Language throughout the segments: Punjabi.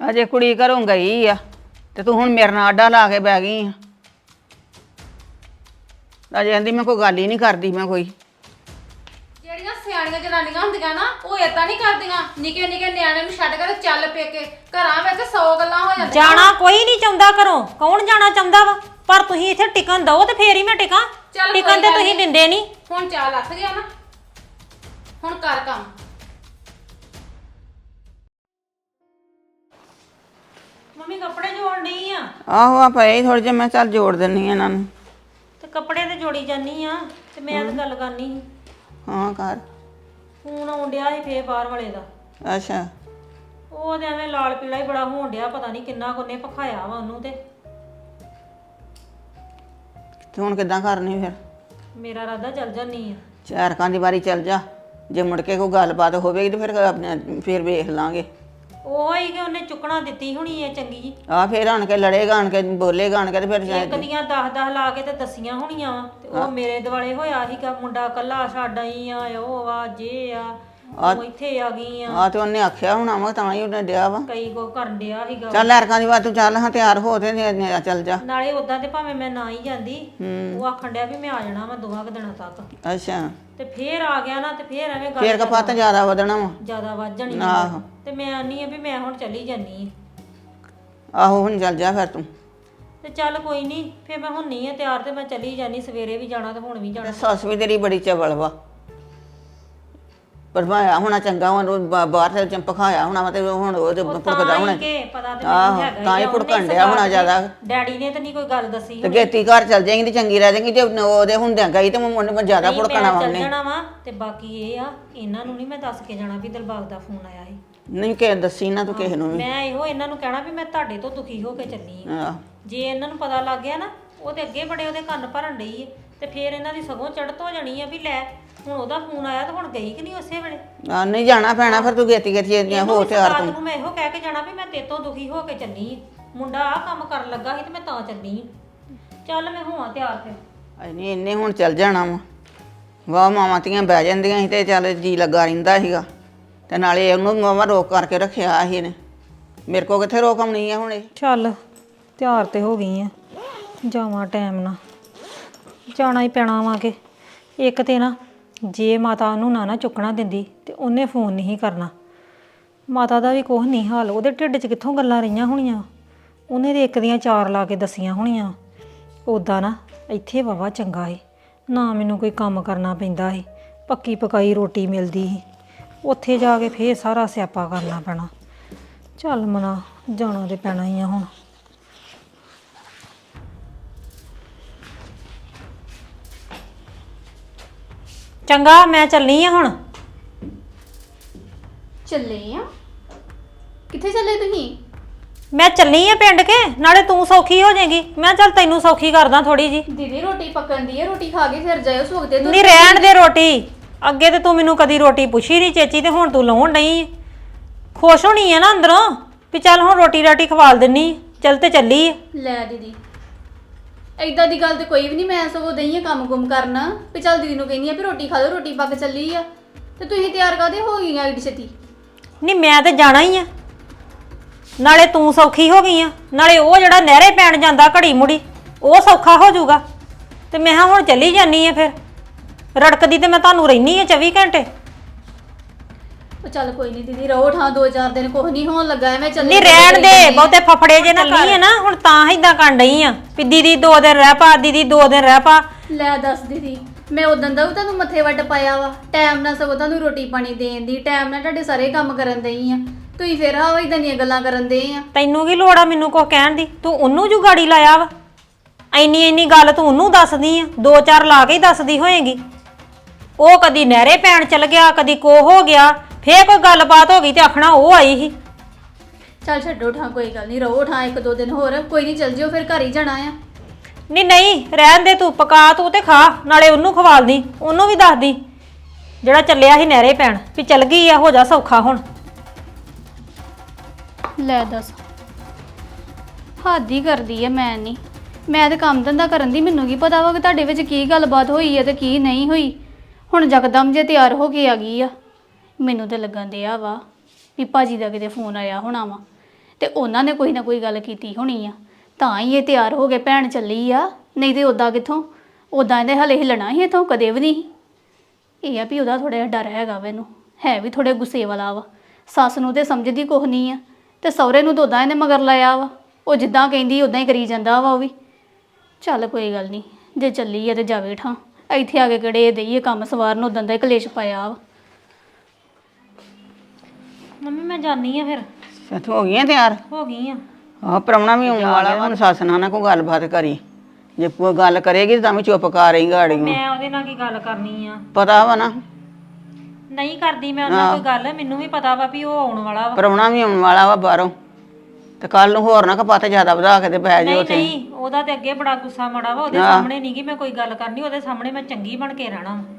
ਅਜੇ ਕੁੜੀ ਘਰੋਂ ਗਈ ਆ ਤੇ ਤੂੰ ਹੁਣ ਮੇਰੇ ਨਾਲ ਆਡਾ ਲਾ ਕੇ ਬਹਿ ਗਈ ਆ। ਅਜੇ ਕਹਿੰਦੀ ਮੈਂ ਕੋਈ ਗੱਲ ਹੀ ਨਹੀਂ ਕਰਦੀ ਮੈਂ ਕੋਈ। ਜਿਹੜੀਆਂ ਸਿਆਣੀਆਂ ਜਨਾਨੀਆਂ ਹੁੰਦੀਆਂ ਨਾ ਉਹ ਏਦਾਂ ਨਹੀਂ ਕਰਦੀਆਂ। ਨਿੱਕੇ ਨਿੱਕੇ ਨਿਆਣੇ ਨੂੰ ਛੱਡ ਕੇ ਤੇ ਚੱਲ ਪੇਕੇ। ਘਰਾਂ ਵਿੱਚ 100 ਗੱਲਾਂ ਹੋ ਜਾਂਦੀਆਂ। ਜਾਣਾ ਕੋਈ ਨਹੀਂ ਚਾਹੁੰਦਾ ਘਰੋਂ। ਕੌਣ ਜਾਣਾ ਚਾਹੁੰਦਾ ਵਾ? ਪਰ ਤੁਸੀਂ ਇੱਥੇ ਟਿਕਣ ਦਓ ਤੇ ਫੇਰ ਹੀ ਮੈਂ ਟਿਕਾਂ। ਚੱਲ ਕੋਈ ਟਿਕਣ ਤੇ ਗੱਲ ਤੁਸੀਂ ਨੀ। ਦਿੰਦੇ ਨਹੀਂ। ਹੁਣ ਚਾਹ ਲੱਥ ਗਿਆ ਨਾ। ਹੁਣ ਕਰ ਕੰਮ। ਮੰਮੀ ਕੱਪੜੇ ਜੋੜ ਨਹੀਂ ਆ? ਆਹੋ ਆ ਪਏ ਥੋੜੇ ਜਿਹਾ ਮੈਂ ਚੱਲ ਜੋੜ ਦਿੰਨੀ ਆ ਇਹਨਾਂ ਨੂੰ। ਤੇ ਕੱਪੜੇ ਤੇ ਜੋੜੀ ਜਾਨੀ ਆ ਤੇ ਮੈਂ ਤਾਂ ਗੱਲ ਕਰਨੀ ਸੀ। ਹਾਂ ਕਰ। ਫੋਨ ਆਉਣ ਡਿਆ ਸੀ ਫੇਰ ਬਾਹਰ ਵਾਲੇ ਦਾ। ਅੱਛਾ। ਉਹ ਤੇ ਐਵੇਂ ਲਾਲ ਪੀਲਾ ਹੀ ਬੜਾ ਹੋਣ ਡਿਆ ਪਤਾ ਨਹੀਂ ਕਿੰਨਾ ਕੋਨੇ ਭਖਾਇਆ ਵਾ ਉਹਨੂੰ ਤੇ। ਤੇ ਹੁਣ ਕਿੱਦਾਂ ਕਰਨੀ ਫਿਰ? ਮੇਰਾ ਰਾਦਾ ਚੱਲ ਜਾਨੀ ਆ। ਚਾਰਕਾਂ ਦੀ ਵਾਰੀ ਚੱਲ ਜਾ। ਜੇ ਮੁੜ ਕੇ ਕੋਈ ਗੱਲਬਾਤ ਹੋਵੇਗੀ ਤੇ ਫਿਰ ਆਪਣੇ ਫਿਰ ਵੇਖ ਲਾਂਗੇ। ਉਹ ਹੀ ਕਿ ਉਹਨੇ ਚੁੱਕਣਾ ਦਿੱਤੀ ਹੋਣੀ ਐ ਚੰਗੀ ਜੀ। ਆ ਫਿਰ ਆਣ ਕੇ ਲੜੇਗਾ ਆਣ ਕੇ ਬੋਲੇਗਾ ਆਣ ਕੇ ਤੇ ਫਿਰ ਇੱਕ ਦੀਆਂ 10 10 ਲਾ ਕੇ ਤੇ ਦਸੀਆਂ ਹੋਣੀਆਂ। ਵਾ ਤੇ ਉਹ ਮੇਰੇ ਦਿਵਾਲੇ ਹੋਇਆ ਸੀਗਾ ਮੁੰਡਾ ਕੱਲਾ ਛੱਡ ਆਈ ਆ ਉਹ ਆ ਜੇ ਆ ਉਹ ਇੱਥੇ ਆ ਗਈ ਆ। ਆ ਤੇ ਉਹਨੇ ਆਖਿਆ ਹੋਣਾ ਵਾ ਤਾਂ ਹੀ ਉਹਨੇ ਡਿਆ ਵਾ। ਕਈ ਕੋ ਕਰਨ ਡਿਆ ਸੀਗਾ। ਚੱਲ ਐਰਕਾਂ ਦੀ ਵਾਰ ਤੂੰ ਚੱਲ ਹਾਂ ਤਿਆਰ ਹੋ ਤੇ ਨੇ- ਨੇ- ਚੱਲ ਜਾ। ਨਾਲੇ ਉਦਾਂ ਤੇ ਭਾਵੇਂ ਮੈਂ ਨਾ ਹੀ ਜਾਂਦੀ ਉਹ ਆਖਣ ਡਿਆ ਵੀ ਮੈਂ ਆ ਜਾਣਾ ਵਾ ਦੋਵਾਂ ਕੁ ਦਿਨਾਂ ਤੱਕ। ਅੱਛਾ। ਤੇ ਫੇਰ ਆ ਗਿਆ ਨਾ ਤੇ ਫੇਰ ਐਵੇਂ ਗੱਲ ਫੇਰ ਕਪਾਤ ਜ਼ਿਆਦਾ ਵਧਣਾ ਵਾ? ਜ਼ਿਆਦਾ ਵੱਧ ਜਾਣੀ ਆ। ਆਹੋ। ਤੇ ਮੈਂ ਆਨੀ ਆ ਵੀ ਮੈਂ ਹੁਣ ਚਲੀ ਜਾਨੀ ਆ। ਆਹੋ ਹੁਣ ਚੱਲ ਜਾ ਫਿਰ ਤੂੰ। ਤੇ ਚੱਲ ਕੋਈ ਨਹੀਂ ਫੇਰ ਮੈਂ ਹੁਣ ਨਹੀਂ ਆ ਤਿਆਰ ਤੇ ਮੈਂ ਚਲੀ ਜਾਨੀ ਸਵੇਰੇ ਵੀ ਜਾਣਾ ਤੇ ਹੁਣ ਵੀ ਜਾਣਾ। ਸੱਸ ਵੀ ਤੇਰੀ ਬੜੀ ਚਵਲ ਵਾ। ਪਰ ਮੈਂ ਹੋਣਾ ਚੰਗਾ ਬਾ- ਬਾਹਰ ਤੇ ਚੰਪਖਾਇਆ ਹੋਣਾ ਵਾ ਤੇ ਹੁਣ ਉਹ ਤੇ ਭੁੜਕਦਾ ਹੋਣਾ। ਕਿ ਪਤਾ ਤੇ ਆਹੋ, ਮੈਨੂੰ ਹੈਗਾ ਹੀ ਤਾਂ ਹੀ ਆ, ਉਹਨੇ ਭੁੜਕਣ ਡਿਆ ਹੋਣਾ ਜ਼ਿਆਦਾ। ਡੈਡੀ ਨੇ ਤਾਂ ਨਹੀਂ ਕੋਈ ਗੱਲ ਦੱਸੀ ਤੇ ਗੇਤੀ ਘਰ ਚੱਲ ਜਾਏਗੀ ਤੇ ਚੰਗੀ ਰਹਿ ਜਾਏਗੀ ਜੇ ਉਹਦੇ ਹੁੰਦਿਆਂ ਗਈ ਤੇ ਉਹਨੇ ਜ਼ਿਆਦਾ ਨਹੀਂ, ਭੁੜਕਣਾ ਮੈਂ ਵਾ ਚੱਲ ਉਹਨੇ। ਜਾਣਾ ਵਾ ਤੇ ਬਾਕੀ ਇਹ ਆ ਇਹਨਾਂ ਨੂੰ ਨਹੀਂ ਮੈਂ ਦੱਸ ਕੇ ਜਾਣਾ ਵੀ ਦਿਲਬਾਗ ਦਾ ਫੋਨ ਆਇਆ ਸੀ। ਨਹੀਂ ਕਿ ਦੱਸੀ ਨਾ ਤੂੰ ਕਿਸੇ ਨੂੰ ਵੀ। ਮੈਂ ਇਹੋ ਇਹਨਾਂ ਨੂੰ ਕਹਿਣਾ ਵੀ ਮੈਂ ਤੁਹਾਡੇ ਤੋਂ ਦੁਖੀ ਹੋ ਕੇ ਚੱਲੀ ਆਹ, ਜੇ ਇਹਨਾਂ ਨੂੰ ਪਤਾ ਲੱਗ ਗਿਆ ਨਾ ਉਹਦੇ ਅੱਗੇ ਬੜੇ ਉਹਦੇ ਕੰਨ ਭਰਨ ਡਈ ਏ ਤੇ ਫੇਰ ਇਹਨਾਂ ਦੀ ਸਗੋਂ ਚੜ੍ਹਤ ਹੋ ਜਾਣੀ ਆ ਵੀ ਲੈ ਹੁਣ ਉਹਦਾ ਫੋਨ ਆਇਆ ਤਾਂ ਹੁਣ ਗਈ ਕਿ ਨਹੀਂ ਉਸੇ ਵੇਲੇ? ਆਹ, ਨਹੀਂ ਜਾਣਾ ਪੈਣਾ ਫਿਰ ਤੂੰ ਗੇਤੀ ਗੇਤੀ ਇੰਨੀਆਂ ਹੋ ਤਿਆਰ ਰਾਤ ਤੂੰ। ਨੂੰ ਮੈਂ ਇਹੋ ਕਹਿ ਕੇ ਜਾਣਾ ਵੀ ਮੈਂ ਤੇਤੋਂ ਦੁਖੀ ਹੋ ਕੇ ਚੱਲੀ ਆਂ। ਮੁੰਡਾ ਆ ਕੰਮ ਕਰਨ ਲੱਗਾ ਸੀ ਤੇ ਮੈਂ ਤਾਂ ਚੱਲੀ ਆਂ। ਚੱਲ ਮੈਂ ਹੋਵਾਂ ਤਿਆਰ ਫਿਰ। ਨਹੀਂ ਇੰਨੇ ਹੁਣ ਚੱਲ ਜਾਣਾ ਵਾ। ਵਾਹ ਮਾਵਾਂ ਤੀਆਂ ਬਹਿ ਜਾਂਦੀਆਂ ਸੀ ਤੇ ਚੱਲ ਜੀ ਲੱਗਾ ਰਹਿੰਦਾ ਸੀਗਾ। ਤੇ ਨਾਲੇ ਉਹਨੂੰ ਮਾਵਾ ਰੋਕ ਕਰਕੇ ਰੱਖਿਆ ਸੀ ਇਹਨੇ। ਮੇਰੇ ਕੋ ਕਿੱਥੇ ਰੋਕ ਆਉਣੀ ਆ ਹੁਣ ਇਹ? ਚੱਲ ਤਿਆਰ ਤੇ ਹੋ ਗਈ ਆ। ਜਾਵਾਂ ਟਾਈਮ ਨਾਲ। ਜਾਣਾ ਹੀ ਪੈਣਾ ਵਾ ਕਿ ਇੱਕ ਤੇ ਨਾ ਜੇ ਮਾਤਾ ਉਹਨੂੰ ਨਾ ਨਾ ਚੁੱਕਣਾ ਦਿੰਦੀ ਤੇ ਉਹਨੇ ਫੋਨ ਨਹੀਂ ਕਰਨਾ। ਮਾਤਾ ਦਾ ਵੀ ਕੁਝ ਨਹੀਂ ਹਾਲ, ਉਹਦੇ ਢਿੱਡ 'ਚ ਕਿੱਥੋਂ ਗੱਲਾਂ ਰਹੀਆਂ ਹੋਣੀਆਂ? ਉਹਨੇ ਤੇ ਇੱਕ ਦੀਆਂ ਚਾਰ ਲਾ ਕੇ ਦਸੀਆਂ ਹੋਣੀਆਂ। ਉਦਾਂ ਨਾ ਇੱਥੇ ਵਾਵਾ ਚੰਗਾ ਏ ਨਾ ਮੈਨੂੰ ਕੋਈ ਕੰਮ ਕਰਨਾ ਪੈਂਦਾ ਏ ਪੱਕੀ ਪਕਾਈ ਰੋਟੀ ਮਿਲਦੀ ਸੀ। ਉੱਥੇ ਜਾ ਕੇ ਫੇਰ ਸਾਰਾ ਸਿਆਪਾ ਕਰਨਾ ਪੈਣਾ। ਚੱਲ ਮਨਾ, ਜਾਣਾ ਤੇ ਪੈਣਾ ਹੀ ਆ ਹੁਣ। ਚੰਗਾ ਮੈਂ ਚੱਲਨੀ ਆ ਹੁਣ। ਚੱਲੇ ਆ। ਕਿੱਥੇ ਚੱਲੇ ਤੁਸੀਂ? ਮੈਂ ਚੱਲਨੀ ਆ ਪਿੰਡ ਕੇ ਨਾਲੇ ਤੂੰ ਸੌਖੀ ਹੋ ਜਾਏਗੀ। ਮੈਂ ਚੱਲ ਤੈਨੂੰ ਸੌਖੀ ਕਰਦਾ ਥੋੜੀ ਜੀ ਦੀਦੀ ਰੋਟੀ ਪੱਕਣ ਦੀ ਹੈ ਰੋਟੀ ਖਾ ਕੇ ਫਿਰ ਜਾਇਓ ਸੁਖਦੇ ਤੋਂ ਨਹੀਂ ਰਹਿਣ ਦੇ ਰੋਟੀ। ਅੱਗੇ ਤੇ ਤੂੰ ਮੈਨੂੰ ਕਦੀ ਰੋਟੀ ਪੁੱਛੀ ਨਹੀਂ ਚੇਚੀ ਤੇ ਹੁਣ ਤੂੰ ਲਾਉਣ ਨਹੀਂ ਖੁਸ਼ ਹੋਣੀ ਆ ਨਾ ਅੰਦਰੋਂ ਵੀ ਚੱਲ ਹੁਣ ਰੋਟੀ ਰਾਟੀ ਖਵਾਲ ਦਿੰਨੀ ਚੱਲ ਤੇ ਚੱਲੀ ਆ। ਲੈ ਦੀਦੀ ਏਦਾਂ ਦੀ ਗੱਲ ਤੇ ਕੋਈ ਵੀ ਨਹੀਂ, ਮੈਂ ਸਗੋਂ ਦਈ ਆ ਕੰਮ ਕੁਮ ਕਰਨਾ। ਵੀ ਚੱਲ ਦੀਦੀ ਨੂੰ ਕਹਿੰਦੀ ਆ ਵੀ ਰੋਟੀ ਖਾ ਲਓ, ਰੋਟੀ ਪੱਕ ਚੱਲੀ ਆ। ਤੇ ਤੁਸੀਂ ਤਿਆਰ ਕਾਦੇ ਹੋ ਗਈਆਂ ਏਡੀ ਛੇਤੀ? ਨਹੀਂ, ਮੈਂ ਤੇ ਜਾਣਾ ਹੀ ਆ। ਨਾਲੇ ਤੂੰ ਸੌਖੀ ਹੋ ਗਈ ਆ। ਨਾਲੇ ਉਹ ਜਿਹੜਾ ਨਹਿਰੇ ਪੈਣ ਜਾਂਦਾ ਘੜੀ ਮੁੜੀ, ਉਹ ਸੌਖਾ ਹੋ ਜਾਊਗਾ। ਤੇ ਮੈਂ ਹਾਂ ਹੁਣ ਚੱਲੀ ਜਾਨੀ ਆ ਫਿਰ। ਰੜਕਦੀ ਤੇ ਮੈਂ ਤੁਹਾਨੂੰ ਰਹਿਨੀ ਆ 24 ਘੰਟੇ। ਉਹ ਚੱਲ ਕੋਈ ਨਹੀਂ ਦੀਦੀ ਰਹੋ ਠਾਂ ਦੋ ਚਾਰ ਦਿਨ ਕੁਝ ਨਹੀਂ ਹੋਣ ਲੱਗਾ ਐਵੇਂ ਚੱਲੇ ਨਹੀਂ ਰਹਿਣ ਦੇ ਬਹੁਤੇ ਫਫੜੇ ਜੇ ਨਾ ਕਰੀ ਆ ਨਾ ਹੁਣ ਤਾਂ ਇਦਾਂ ਕਰਨ ਡਈ ਆ ਵੀ ਦੀਦੀ ਦੋ ਦਿਨ ਰਹਿ ਪਾ ਦੀਦੀ ਦੋ ਦਿਨ ਰਹਿ ਪਾ। ਲੈ ਦੱਸ ਦੀਦੀ ਮੈਂ ਉਦੋਂ ਦਾ ਵੀ ਤੁਹਾਨੂੰ ਮੱਥੇ ਵੱਟ ਪਾਇਆ ਵਾ ਟਾਈਮ ਨਾਲ ਸਗੋਂ ਤੁਹਾਨੂੰ ਰੋਟੀ ਪਾਣੀ ਦੇਣ ਦੀ ਟਾਈਮ ਨਾਲ ਤੁਹਾਡੇ ਸਾਰੇ ਕੰਮ ਕਰਨ ਦਈ ਆ। ਤੁਸੀਂ ਫਿਰ ਆਵਾ ਇਦਾਂ ਦੀਆਂ ਗੱਲਾਂ ਕਰਨ ਦੇ ਆ। ਤੈਨੂੰ ਕੀ ਲੋੜ ਆ ਮੈਨੂੰ ਕੁਝ ਕਹਿਣ ਦੀ? ਤੂੰ ਉਹਨੂੰ ਜੂ ਗਾੜੀ ਲਾਇਆ ਵਾ। ਐਨੀ ਐਨੀ ਗੱਲ ਤੂੰ ਉਹਨੂੰ ਦੱਸਦੀ ਆ ਦੋ ਚਾਰ ਲਾ ਕੇ ਹੀ ਦੱਸਦੀ ਹੋਏਗੀ। ਉਹ ਕਦੀ ਨਹਿਰੇ ਪੈਣ ਚਲ ਗਿਆ ਕਦੀ ਕੋ ਹੋ ਗਿਆ ਫੇਰ ਕੋਈ ਗੱਲਬਾਤ ਹੋ ਗਈ ਤੇ ਆਖਣਾ ਉਹ ਆਈ ਸੀ। ਚੱਲ ਛੱਡੋ ਠਾਂ ਕੋਈ ਗੱਲ ਨਹੀਂ ਰਹੋ ਠਾਂ ਇੱਕ ਦੋ ਦਿਨ ਹੋਰ ਕੋਈ ਨਹੀਂ ਚੱਲ ਜਿਓ ਫਿਰ ਘਰ ਹੀ ਜਾਣਾ ਆ। ਨਹੀਂ ਨਹੀਂ ਰਹਿਣ ਦੇ ਤੂੰ ਪਕਾ ਤੂੰ ਤੇ ਖਾ ਨਾਲੇ ਉਹਨੂੰ ਖਵਾਲਦੀ ਉਹਨੂੰ ਵੀ ਦੱਸਦੀ। ਜਿਹੜਾ ਚੱਲਿਆ ਸੀ ਨਹਿਰੇ ਪੈਣ ਵੀ ਚੱਲ ਗਈ ਆ ਹੋ ਜਾ ਸੌਖਾ ਹੁਣ। ਲੈ ਦੱਸ ਹੱਦ ਹੀ ਕਰਦੀ ਐ ਮੈਂ ਨਹੀਂ ਮੈਂ ਤੇ ਕੰਮ ਧੰਦਾ ਕਰਨ ਦੀ ਮੈਨੂੰ ਕੀ ਪਤਾ ਵਾ ਕਿ ਤੁਹਾਡੇ ਵਿੱਚ ਕੀ ਗੱਲਬਾਤ ਹੋਈ ਐ ਤੇ ਕੀ ਨਹੀਂ ਹੋਈ। ਹੁਣ ਜਕਦਮ ਜੇ ਤਿਆਰ ਹੋ ਕੇ ਆ ਗਈ ਆ। ਮੈਨੂੰ ਤੇ ਲੱਗਣ ਦਿਆ ਵਾ ਵੀ ਭਾਜੀ ਦਾ ਕਿਤੇ ਫੋਨ ਆਇਆ ਹੋਣਾ ਵਾ। ਤੇ ਉਹਨਾਂ ਨੇ ਕੋਈ ਨਾ ਕੋਈ ਗੱਲ ਕੀਤੀ ਹੋਣੀ ਆ। ਤਾਂ ਹੀ ਇਹ ਤਿਆਰ ਹੋ ਕੇ ਭੈਣ ਚੱਲੀ ਆ। ਨਹੀਂ ਤੇ ਉਦਾਂ ਕਿੱਥੋਂ? ਉਦਾਂ ਇਹਦੇ ਹਲੇ ਹਿੱਲਣਾ ਹੀ ਇਥੋਂ, ਕਦੇ ਵੀ ਨਹੀਂ। ਇਹ ਆ ਵੀ ਉਹਦਾ ਥੋੜਾ ਜਿਹਾ ਡਰ ਹੈਗਾ ਵਾ ਹੈ ਵੀ ਥੋੜੇ ਗੁੱਸੇ ਵਾਲਾ ਵਾ। ਸੱਸ ਨੂੰ ਤੇ ਸਮਝਦੀ ਕੁਛ ਨਹੀਂ ਆ। ਤੇ ਸਹੁਰੇ ਨੂੰ ਤਾਂ ਉਦਾਂ ਇਹਨੇ ਮਗਰ ਲਾਇਆ ਵਾ। ਉਹ ਜਿੱਦਾਂ ਕਹਿੰਦੀ ਉਦਾਂ ਹੀ ਕਰੀ ਜਾਂਦਾ ਵਾ ਉਹ ਵੀ। ਚੱਲ ਕੋਈ ਗੱਲ ਨਹੀਂ, ਜੇ ਚੱਲੀ ਆ ਤੇ ਜਾਵੇ ਠਾਂ। ਇੱਥੇ ਆ ਕੇ ਕਿਹੜੇ ਦਈਏ ਕੰਮ ਸਵਾਰਨ ਉਦਾਂ ਦਾ ਹੀ ਕਲੇਸ਼ ਪਾਇਆ ਵਾ। ਮੰਮੀ ਮੈਂ ਜਾਣੀ ਆ ਫਿਰ। ਅੱਛਾ, ਤੂੰ ਹੋ ਗਈਆਂ ਤਿਆਰ? ਹੋ ਗਈ ਆ। ਪ੍ਰਾਹੁਣਾ ਵੀ ਆਉਣ ਵਾਲਾ ਹੁਣ ਸੱਸ ਨਾਲ ਨਾ ਕੋਈ ਗੱਲਬਾਤ ਕਰੀ। ਜੇ ਕੋਈ ਗੱਲ ਕਰੇਗੀ ਤਾਂ ਵੀ ਚੁੱਪ ਕਰ ਰਹੀ ਗਾੜੀ ਨੂੰ। ਮੈਂ ਉਹਦੇ ਨਾਲ ਕੀ ਗੱਲ ਕਰਨੀ ਆ? ਪਤਾ ਵਾ ਨਾ। ਨਹੀਂ ਕਰਦੀ ਮੈਂ ਉਹਨਾਂ ਕੋਈ ਗੱਲ ਮੈਨੂੰ ਵੀ ਪਤਾ ਵਾ ਵੀ ਉਹ ਆਉਣ ਵਾਲਾ ਵਾ। ਪ੍ਰਾਹੁਣਾ ਵੀ ਆਉਣ ਵਾਲਾ ਵਾ ਬਾਹਰੋਂ। ਤੇ ਕੱਲ ਨੂੰ ਹੋਰ ਨਾ ਕਪਾਤੇ ਜ਼ਿਆਦਾ ਵਧਾ ਕੇ ਤੇ ਬਹਿ ਜਾਓ ਨਹੀਂ ਉੱਥੇ। ਨਹੀਂ ਉਹਦਾ ਤੇ ਅੱਗੇ ਬੜਾ ਗੁੱਸਾ ਮੜਾ ਵਾ ਉਹਦੇ ਸਾਹਮਣੇ ਨਹੀਂ ਕਿ ਮੈਂ ਕੋਈ ਗੱਲ ਕਰਨੀ ਉਹਦੇ ਸਾਹਮਣੇ ਮੈਂ ਚੰਗੀ ਬਣ ਕੇ ਰਹਿਣਾ ਵਾ।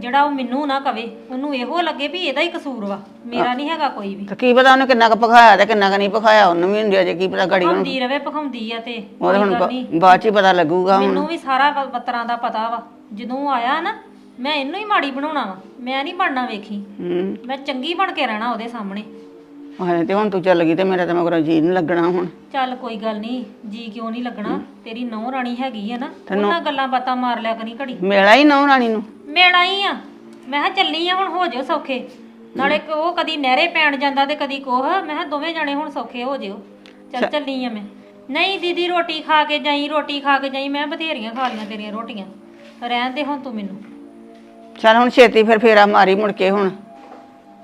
ਜਿਹੜਾ ਉਹ ਮੈਨੂੰ ਨਾ ਕਵੇ ਉਹਨੂੰ ਇਹੋ ਲੱਗੇ ਵੀ ਇਹਦਾ ਹੀ ਕਸੂਰ ਵਾ ਮੇਰਾ ਨਹੀਂ ਹੈਗਾ ਕੋਈ ਵੀ। ਤੇ ਕੀ ਪਤਾ ਉਹਨੇ ਕਿੰਨਾ ਕੁ ਪਖਾਇਆ ਤੇ ਕਿੰਨਾ ਕੁ ਨਹੀਂ ਪਖਾਇਆ ਉਹਨੂੰ ਵੀ ਹੁੰਦੀ ਅਜੇ ਕੀ ਪਤਾ ਗੜੀ ਪਖਾਉਂਦੀ ਰਵੇ ਪਖਾਉਂਦੀ ਆ ਤੇ ਹੁਣ ਬਾ- ਨਹੀਂ ਬਾਅਦ ਚ ਹੀ ਪਤਾ ਲੱਗੂਗਾ ਹੁਣ। ਮੈਨੂੰ ਵੀ ਸਾਰਾ ਬ- ਬੱਤਰਾਂ ਦਾ ਪਤਾ ਵਾ ਜਦੋਂ ਉਹ ਆਇਆ ਨਾ ਮੈਂ ਇਹਨੂੰ ਹੀ ਮਾੜੀ ਬਣਾਉਣਾ ਵਾ ਮੈਂ ਨਹੀਂ ਬਣਨਾ ਵੇਖੀ। ਹੂੰ। ਮੈਂ ਚੰਗੀ ਬਣ ਕੇ ਰਹਿਣਾ ਉਹਦੇ ਸਾਹਮਣੇ। ਹਾਏ ਤੇ ਹੁਣ ਤੂੰ ਚੱਲ ਗਈ ਤੇ ਮੇਰਾ ਤੇ ਮਗਰੋਂ ਜੀ ਨਹੀਂ ਲੱਗਣਾ ਹੁਣ। ਚੱਲ ਕੋਈ ਗੱਲ ਨਹੀਂ ਜੀ ਕਿਉਂ ਨਹੀਂ ਲੱਗਣਾ? ਤੇਰੀ ਨੌ ਰਾਣੀ ਹੈਗੀ ਆ ਨਾ ਉਹਨਾਂ ਗੱਲਾਂ ਬਾਤਾਂ ਮਾਰ ਲਿਆ ਕਰੀ ਘੜੀ। ਮੇਲਾ ਹੀ ਨਾ ਰਾਣੀ ਨੂੰ। ਮੇਣਾ ਹੀ ਆ। ਮੈਂ ਕਿਹਾ ਚੱਲੀ ਆ ਹੁਣ ਹੋ ਜਾਓ ਸੌਖੇ। ਨਾਲੇ ਕ- ਉਹ ਕਦੀ ਨਹਿਰੇ ਪੈਣ ਜਾਂਦਾ ਤੇ ਕਦੀ ਕੋਹ ਮੈਂ ਕਿਹਾ ਦੋਵੇਂ ਜਾਣੇ ਹੁਣ ਸੌਖੇ ਹੋ ਜਿਓ। ਚੱਲ ਚੱਲੀ ਆ ਮੈਂ। ਨਹੀਂ ਦੀਦੀ ਰੋਟੀ ਖਾ ਕੇ ਜਾਈ ਰੋਟੀ ਖਾ ਕੇ ਜਾਈ। ਮੈਂ ਬਥੇਰੀਆਂ ਖਾ ਲੀਆਂ ਤੇਰੀਆਂ ਰੋਟੀਆਂ। ਰਹਿਣ ਦੇ ਹੁਣ ਤੂੰ ਮੈਨੂੰ। ਚੱਲ ਹੁਣ ਛੇਤੀ ਫਿਰ ਫੇਰਾ ਮਾਰੀ ਮੁੜ ਕੇ ਹੁਣ।